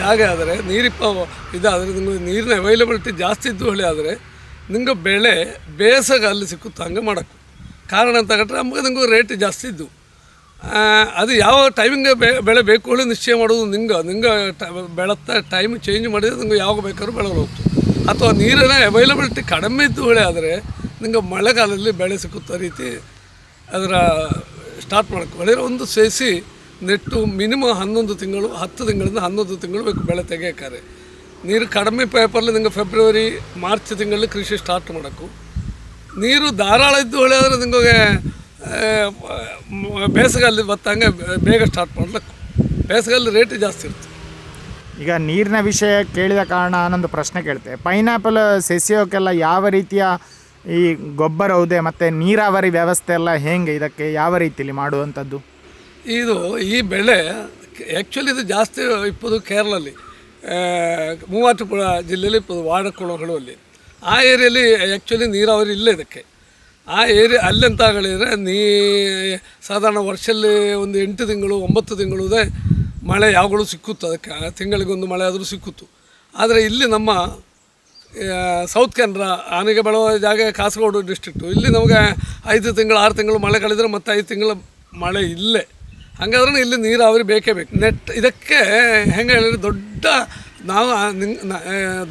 ಜಾಗ ಆದರೆ, ನೀರಿಪ್ಪ ಇದಾದರೆ ನಿಮಗೆ ನೀರಿನ ಅವೈಲಬಿಲಿಟಿ ಜಾಸ್ತಿ ಇದ್ದು ಹೇಳಿ ಆದರೆ, ನಿಮಗೆ ಬೆಳೆ ಬೇಸಗ ಅಲ್ಲಿ ಸಿಕ್ಕುತ್ತೆ ಹಂಗೆ ಮಾಡೋಕ್ಕೆ. ಕಾರಣ ಅಂತ ನಮಗೆ ನಿಮಗೂ ರೇಟ್ ಜಾಸ್ತಿ ಇದ್ದು. ಅದು ಯಾವ ಟೈಮಿಂಗ್ ಬೆಳೆ ಬೇಕು ಹೇಳಿ ನಿಶ್ಚಯ ಮಾಡೋದು ನಿಂಗೆ. ನಿಂಗೆ ಬೆಳತ್ತ ಟೈಮ್ ಚೇಂಜ್ ಮಾಡಿದರೆ ನಿಂಗೆ ಯಾವಾಗ ಬೇಕಾದ್ರೂ ಬೆಳೆಗಳು ಹೋಗ್ತದೆ. ಅಥವಾ ನೀರಿನ ಅವೈಲಬಿಲಿಟಿ ಕಡಿಮೆ ಇದ್ದು ಹೇಳಿ ಆದರೆ ನಿಂಗೆ ಮಳೆಗಾಲದಲ್ಲಿ ಬೆಳೆ ಸಿಕ್ಕುತ್ತ ರೀತಿ ಅದರ ಸ್ಟಾರ್ಟ್ ಮಾಡ್ಕೊಳ್ಳಿ ಒಂದು ಸೇಸಿ ನೆಟ್ಟು ಮಿನಿಮಮ್ ಹನ್ನೊಂದು ತಿಂಗಳು, ಹತ್ತು ತಿಂಗಳಿಂದ ಹನ್ನೊಂದು ತಿಂಗಳು ಬೇಕು ಬೆಳೆ ತೆಗೆಯಕ್ಕಾರೆ ನೀರು ಕಡಿಮೆ ಪೇಪರ್ಲಿ ನಿಂಗೆ ಫೆಬ್ರವರಿ ಮಾರ್ಚ್ ತಿಂಗಳಲ್ಲಿ ಕೃಷಿ ಸ್ಟಾರ್ಟ್ ಮಾಡೋಕ್ಕೂ. ನೀರು ಧಾರಾಳ ಇದ್ದು ಆದರೆ ನಿಮಗೆ ಬೇಸಿಗೆಯಲ್ಲಿ ಬತ್ತಂಗೆ ಬೇಗ ಸ್ಟಾರ್ಟ್ ಮಾಡ್ಲಿಕ್ಕೆ ಬೇಸಿಗೆಯಲ್ಲಿ ರೇಟ್ ಜಾಸ್ತಿ ಇರುತ್ತೆ. ಈಗ ನೀರಿನ ವಿಷಯ ಕೇಳಿದ ಕಾರಣ ನಾನೊಂದು ಪ್ರಶ್ನೆ ಕೇಳ್ತೆ. ಪೈನಾಪಲ್ ಸೆಸಿಯೋಕ್ಕೆಲ್ಲ ಯಾವ ರೀತಿಯ ಈ ಗೊಬ್ಬರ ಹೌದೆ ಮತ್ತು ನೀರಾವರಿ ವ್ಯವಸ್ಥೆ ಎಲ್ಲ ಹೇಗೆ ಇದಕ್ಕೆ ಯಾವ ರೀತಿಯಲ್ಲಿ ಮಾಡುವಂಥದ್ದು? ಇದು ಈ ಬೆಳೆ ಆ್ಯಕ್ಚುಲಿ ಇದು ಜಾಸ್ತಿ ಇಪ್ಪದು ಕೇರಳಲ್ಲಿ. ಮೂವತ್ತು ಜಿಲ್ಲೆಯಲ್ಲಿ ಇಪ್ಪದು ಅಲ್ಲಿ. ಆ ಏರಿಯಲ್ಲಿ ಆ್ಯಕ್ಚುಲಿ ನೀರಾವರಿ ಇಲ್ಲ ಇದಕ್ಕೆ. ಆ ಏರಿಯಾ ಅಲ್ಲೆಂತ ಹೇಳಿದರೆ ನೀ ಸಾಧಾರಣ ವರ್ಷದಲ್ಲಿ ಒಂದು ಎಂಟು ತಿಂಗಳು, ಒಂಬತ್ತು ತಿಂಗಳುದೇ ಮಳೆ ಯಾವಾಗಲೂ ಸಿಕ್ಕುತ್ತೆ ಅದಕ್ಕೆ. ತಿಂಗಳಿಗೊಂದು ಮಳೆ ಆದರೂ ಸಿಕ್ಕುತ್ತು. ಆದರೆ ಇಲ್ಲಿ ನಮ್ಮ ಸೌತ್ ಕೆನರಾ ಆನೆಗೆ ಬೆಳೆವ ಜಾಗ ಕಾಸರಗೋಡು ಡಿಸ್ಟ್ರಿಕ್ಟು ಇಲ್ಲಿ ನಮಗೆ ಐದು ತಿಂಗಳು, ಆರು ತಿಂಗಳು ಮಳೆ ಕಳೆದರೆ ಮತ್ತೆ ಐದು ತಿಂಗಳು ಮಳೆ ಇಲ್ಲೇ. ಹಾಗಾದ್ರೆ ಇಲ್ಲಿ ನೀರಾವರಿ ಬೇಕೇ ಬೇಕು. ನೆಟ್, ಇದಕ್ಕೆ ಹೆಂಗೆ ಹೇಳಿದ್ರೆ ದೊಡ್ಡ ನಾವು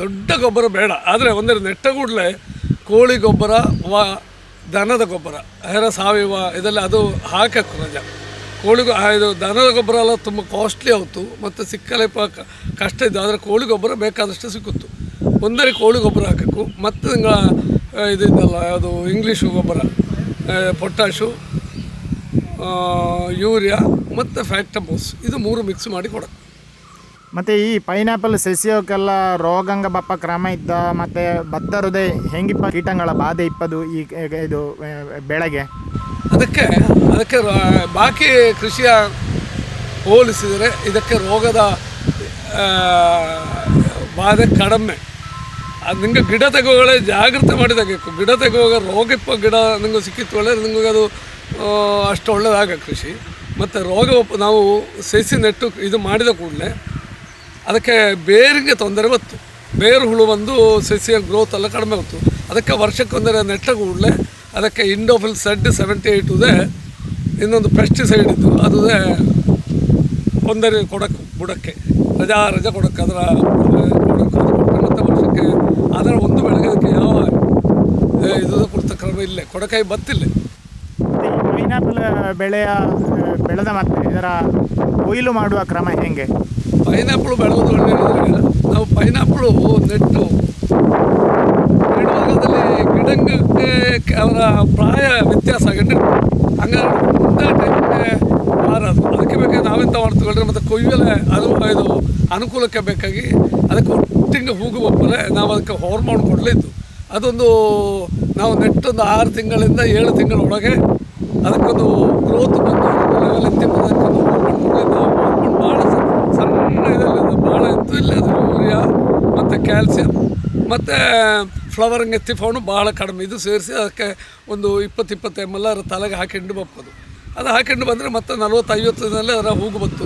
ದೊಡ್ಡ ಗೊಬ್ಬರ ಬೇಡ. ಆದರೆ ಒಂದರೆ ನೆಟ್ಟ ಕೂಡಲೇ ಕೋಳಿ ಗೊಬ್ಬರ, ವ ದನದ ಗೊಬ್ಬರ ಹೆರ ಸಾವಯವ ಇದೆಲ್ಲ ಅದು ಹಾಕಕ್ಕೆ ರಜ. ಕೋಳಿ ಇದು ದನದ ಗೊಬ್ಬರ ಎಲ್ಲ ತುಂಬ ಕಾಸ್ಟ್ಲಿ ಆಯಿತು ಮತ್ತು ಸಿಕ್ಕಲೆ ಕಷ್ಟ ಇದ್ದು, ಆದರೆ ಕೋಳಿ ಗೊಬ್ಬರ ಬೇಕಾದಷ್ಟು ಸಿಕ್ಕುತ್ತು. ಒಂದರೆ ಕೋಳಿ ಗೊಬ್ಬರ ಹಾಕಬೇಕು ಮತ್ತು ಇದು ಇದಿದ್ದಲ್ಲ ಅದು ಇಂಗ್ಲೀಷು ಗೊಬ್ಬರ ಪೊಟ್ಯಾಶು ಯೂರಿಯಾ, ಮತ್ತು ಫ್ಯಾಕ್ಟಮೋಸ್ ಇದು ಮೂರು ಮಿಕ್ಸ್ ಮಾಡಿ ಕೊಡೋದು ಮತ್ತು ಈ ಪೈನಾಪಲ್ ಸಸಿಯೋಕೆಲ್ಲ ರೋಗಂಗ ಬಪ್ಪ ಕ್ರಮ ಇದ್ದ, ಮತ್ತು ಬತ್ತರುದೇ ಹೆಂಗಿಪ್ಪ ಕೀಟಗಳ ಬಾಧೆ ಇಪ್ಪದು ಈ ಇದು ಬೆಳೆಗೆ. ಅದಕ್ಕೆ ಅದಕ್ಕೆ ಬಾಕಿ ಕೃಷಿಯ ಹೋಲಿಸಿದರೆ ಇದಕ್ಕೆ ರೋಗದ ಬಾಧೆ ಕಡಿಮೆ. ಅದು ನಿಮಗೆ ಗಿಡ ತೆಗುವಗಳೇ ಜಾಗ್ರತೆ ಮಾಡಿದಾಗಬೇಕು ಗಿಡ ಗಿಡ ರೋಗ ಇಪ್ಪ ಗಿಡ ನಿಮಗೆ ಸಿಕ್ಕಿತ್ತು ಒಳ್ಳೆಯದು ನಿಮಗೆ ಅದು ಅಷ್ಟು ಒಳ್ಳೆಯದಾಗ ಕೃಷಿ. ಮತ್ತು ರೋಗ ನಾವು ಸಸಿ ನೆಟ್ಟು ಇದು ಮಾಡಿದ ಕೂಡಲೇ ಅದಕ್ಕೆ ಬೇರಿಗೆ ತೊಂದರೆ ಬತ್ತು ಬೇರು ಹುಳು ಬಂದು ಸಸಿಯ ಗ್ರೋತ್ ಎಲ್ಲ ಕಡಿಮೆ ಬಂತು ಅದಕ್ಕೆ ವರ್ಷಕ್ಕೊಂದರೆ ನೆಟ್ಟ ಕೂಡಲೇ ಅದಕ್ಕೆ ಇಂಡೋಫಿಲ್ ಸೆಡ್ ಸೆವೆಂಟಿ ಇದೆ ಇನ್ನೊಂದು ಪೆಸ್ಟಿಸೈಡ್ ಇತ್ತು ಅದು ತೊಂದರೆ ಕೊಡಕ್ಕೆ ಬುಡಕ್ಕೆ. ರಜಾ ರಜಾ ಕೊಡಕ್ಕೆ ಅದರ ಕೊಡಕ್ಕೆ ವರ್ಷಕ್ಕೆ ಅದರ ಒಂದು ಬೆಳೆಗೆ ಅದಕ್ಕೆ ಯಾವ ಇದು ಕೊಡ್ತ ಕ್ರಮ ಇಲ್ಲೇ. ಕೊಡಕಾಯಿ ಬತ್ತಿಲ್ಲ. ಪೈನಾಪಲ್ ಬೆಳೆಯ, ಬೆಳೆದ ಮತ್ತೆ ಇದರ ಕೊಯ್ಲು ಮಾಡುವ ಕ್ರಮ ಹೆಂಗೆ? ಪೈನಾಪಲ್ ಬೆಳೆದು ಹೇಳಿದ್ರೆ ನಾವು ಪೈನಾಪಲ್ ನೆಟ್ಟು ನೆಡುವಾಗದಲ್ಲಿ ಗಿಡಂಗಕ್ಕೆ ಅವರ ಪ್ರಾಯ ವ್ಯತ್ಯಾಸ ಆಗಿಟ್ಟು ಹಂಗಾರೆ ಟೈಮ್ಗೆ ಅದಕ್ಕೆ ಬೇಕಾಗಿ ನಾವೆಂತ ಮಾಡ್ತೀವಿ ಮತ್ತು ಕೊಯ್ಯಲೆ ಅದು ಇದು ಅನುಕೂಲಕ್ಕೆ ಬೇಕಾಗಿ ಅದಕ್ಕೆ ಒಟ್ಟಿಗೆ ಹೂಗು ಒಪ್ಪಲೆ ನಾವು ಅದಕ್ಕೆ ಹಾರ್ಮೋನ್ ಕೊಡಲಿದ್ದು. ಅದೊಂದು ನಾವು ನೆಟ್ಟೊಂದು ಆರು ತಿಂಗಳಿಂದ ಏಳು ತಿಂಗಳ ಒಳಗೆ ಅದಕ್ಕೊಂದು ಗ್ರೋತ್ ಬಂದು ಲೆವೆಲ್ ಅದಕ್ಕೊಂದು ಹಾರ್ಮೋನ್ ಕೊಡಲಿದ್ದು ಹಾರ್ಮೋನ್ ಭಾಳ ಸಣ್ಣ ಇದರಲ್ಲಿ ಇಲ್ಲ ಅದು ಯೂರಿಯಾ ಮತ್ತು ಕ್ಯಾಲ್ಸಿಯಂ. ಮತ್ತು, ಫ್ಲವರಿಂಗ್ ಎತ್ತಿಫೋನು ಭಾಳ ಕಡಿಮೆ. ಇದು ಸೇರಿಸಿ ಅದಕ್ಕೆ ಒಂದು ಇಪ್ಪತ್ತು ಇಪ್ಪತ್ತು ಎಂ ಎಲ್ ಅದರ ತಲೆಗೆ ಹಾಕೊಂಡು ಬಪ್ಪದು ಅದು ಹಾಕೊಂಡು ಬಂದರೆ ಮತ್ತೆ ನಲ್ವತ್ತು ಐವತ್ತು ದಿನದಲ್ಲಿ ಅದರ ಹೂಗು ಬಂತು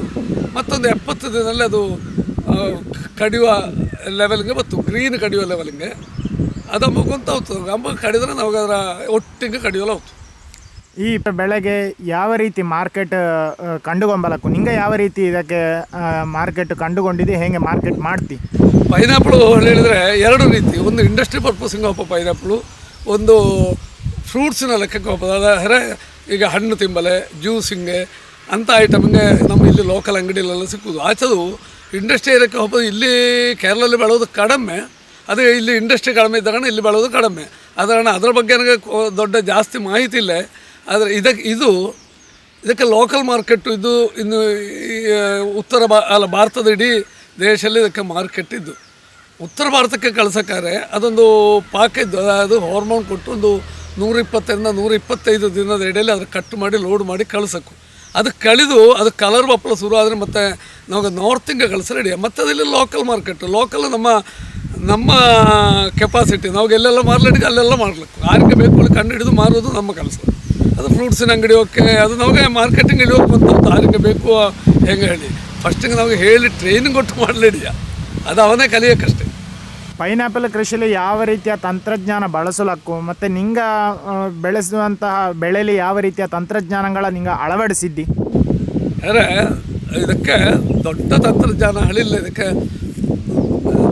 ಮತ್ತೊಂದು ಎಪ್ಪತ್ತು ದಿನದಲ್ಲಿ ಅದು ಕಡಿಯುವ ಲೆವೆಲ್ಗೆ ಬತ್ತು. ಗ್ರೀನ್ ಕಡಿಯುವ ಲೆವೆಲ್ಗೆ ಅದು ಮುಗುಂತ ಹೋಗ್ತದೆ. ಅಂಬ ಕಡಿದ್ರೆ ನಮಗೆ ಅದರ ಒಟ್ಟಿಗೆ ಕಡಿಯೋಲ್ಲ ಹೋಗ್ತು ಈ ಬೆಳೆಗೆ ಯಾವ ರೀತಿ ಮಾರ್ಕೆಟ್ ಕಂಡುಕೊಂಬಲಕ್ಕು ನಿಂಗೆ ಯಾವ ರೀತಿ ಇದಕ್ಕೆ ಮಾರ್ಕೆಟ್ ಕಂಡುಕೊಂಡಿದೆ ಹೇಗೆ ಮಾರ್ಕೆಟ್ ಮಾಡ್ತಿ? ಪೈನಾಪಲ್ ಹೇಳಿದರೆ ಎರಡು ರೀತಿ. ಒಂದು ಇಂಡಸ್ಟ್ರಿ ಪರ್ಪಸ್ಗೆ ಹೋಗೋ ಪೈನಾಪಲು ಒಂದು ಫ್ರೂಟ್ಸಿನ ಲೆಕ್ಕಕ್ಕೆ ಹೋಗ್ಬೋದು ಅದಾದರೆ ಈಗ ಹಣ್ಣು ತಿಂಬಲೆ ಜ್ಯೂಸಿಂಗೆ ಅಂಥ ಐಟಮ್ಗೆ ನಮ್ಮ ಇಲ್ಲಿ ಲೋಕಲ್ ಅಂಗಡಿಲೆಲ್ಲ ಸಿಕ್ಕೋದು. ಆಚೆದು ಇಂಡಸ್ಟ್ರಿ ಏರಿಯಾಕ್ಕೆ ಹೋಗ್ಬೋದು ಇಲ್ಲಿ ಕೇರಳಲ್ಲಿ ಬೆಳೆಯೋದು ಕಡಿಮೆ. ಅದೇ ಇಲ್ಲಿ ಇಂಡಸ್ಟ್ರಿ ಕಡಿಮೆ ಇದ್ದ ಕಾರಣ ಇಲ್ಲಿ ಬೆಳೆಯೋದು ಕಡಿಮೆ. ಆದ ಅದರ ಬಗ್ಗೆ ನನಗೆ ದೊಡ್ಡ ಜಾಸ್ತಿ ಮಾಹಿತಿ ಇಲ್ಲ. ಆದರೆ ಇದಕ್ಕೆ ಇದು, ಇದಕ್ಕೆ ಲೋಕಲ್ ಮಾರ್ಕೆಟು ಇದು ಇನ್ನು ಉತ್ತರ ಭಾ ಅಲ್ಲ, ಭಾರತದ ಇಡೀ ದೇಶದಲ್ಲಿ ಇದಕ್ಕೆ ಮಾರ್ಕೆಟ್ ಇದ್ದು ಉತ್ತರ ಭಾರತಕ್ಕೆ ಕಳ್ಸೋಕ್ಕಾರೆ ಅದೊಂದು ಪ್ಯಾಕೇಜ್ ಅದು ಹಾರ್ಮೋನ್ ಕೊಟ್ಟು ಒಂದು ನೂರ ಇಪ್ಪತ್ತರಿಂದ ನೂರ ಇಪ್ಪತ್ತೈದು ದಿನದ ಎಡೆಯಲ್ಲಿ ಅದ್ರ ಕಟ್ ಮಾಡಿ ಲೋಡ್ ಮಾಡಿ ಕಳ್ಸೋಕು. ಅದು ಕಳೆದು ಅದು ಕಲರ್ ಬಪ್ಪಳ ಶುರು ಆದರೆ ಮತ್ತು ನಮಗೆ ನಾರ್ತಿಂಗೆ ಕಳಿಸಿ ರೆಡಿ ಮತ್ತು ಅದರಲ್ಲಿ ಲೋಕಲ್ ಮಾರ್ಕೆಟ್ ಲೋಕಲ್ ನಮ್ಮ ನಮ್ಮ ಕೆಪಾಸಿಟಿ ನಾವು ಎಲ್ಲೆಲ್ಲ ಮಾರ್ಲಿಕ್ಕೆ ಅಲ್ಲೆಲ್ಲ ಮಾಡ್ಲಿಕ್ಕೆ ಯಾರಿಗೆ ಬೇಕು ಕಂಡು ಹಿಡಿದು ಮಾರೋದು ನಮ್ಮ ಕೆಲಸ. ಅದು ಫ್ರೂಟ್ಸಿನ ಅಂಗಡಿ ಹೋಗಕ್ಕೆ ಅದು ನಮಗೆ ಮಾರ್ಕೆಟಿಂಗ್ ಹೋಗಿ ಬಂತು ಯಾರಿಗೆ ಬೇಕು ಹೆಂಗೆ ಹೇಳಿ. ಫಸ್ಟಿಗೆ ನಮಗೆ ಹೇಳಿ ಟ್ರೈನಿಂಗ್ ಕೊಟ್ಟು ಮಾಡಲಿಡಿಯ. ಅದು ಅವನೇ ಕಲಿಯೋಕ್ಕಷ್ಟೇ. ಪೈನಾಪಲ್ ಕೃಷಿಯಲ್ಲಿ ಯಾವ ರೀತಿಯ ತಂತ್ರಜ್ಞಾನ ಬಳಸಲಕ್ಕು ಮತ್ತು ನಿಂಗ ಬೆಳೆಸುವಂತಹ ಬೆಳೆಯಲ್ಲಿ ಯಾವ ರೀತಿಯ ತಂತ್ರಜ್ಞಾನಗಳ ನಿಂಗ ಅಳವಡಿಸಿದ್ದಿ? ಅಂದರೆ ಇದಕ್ಕೆ ದೊಡ್ಡ ತಂತ್ರಜ್ಞಾನ ಹಳಿಲ್ಲ ಇದಕ್ಕೆ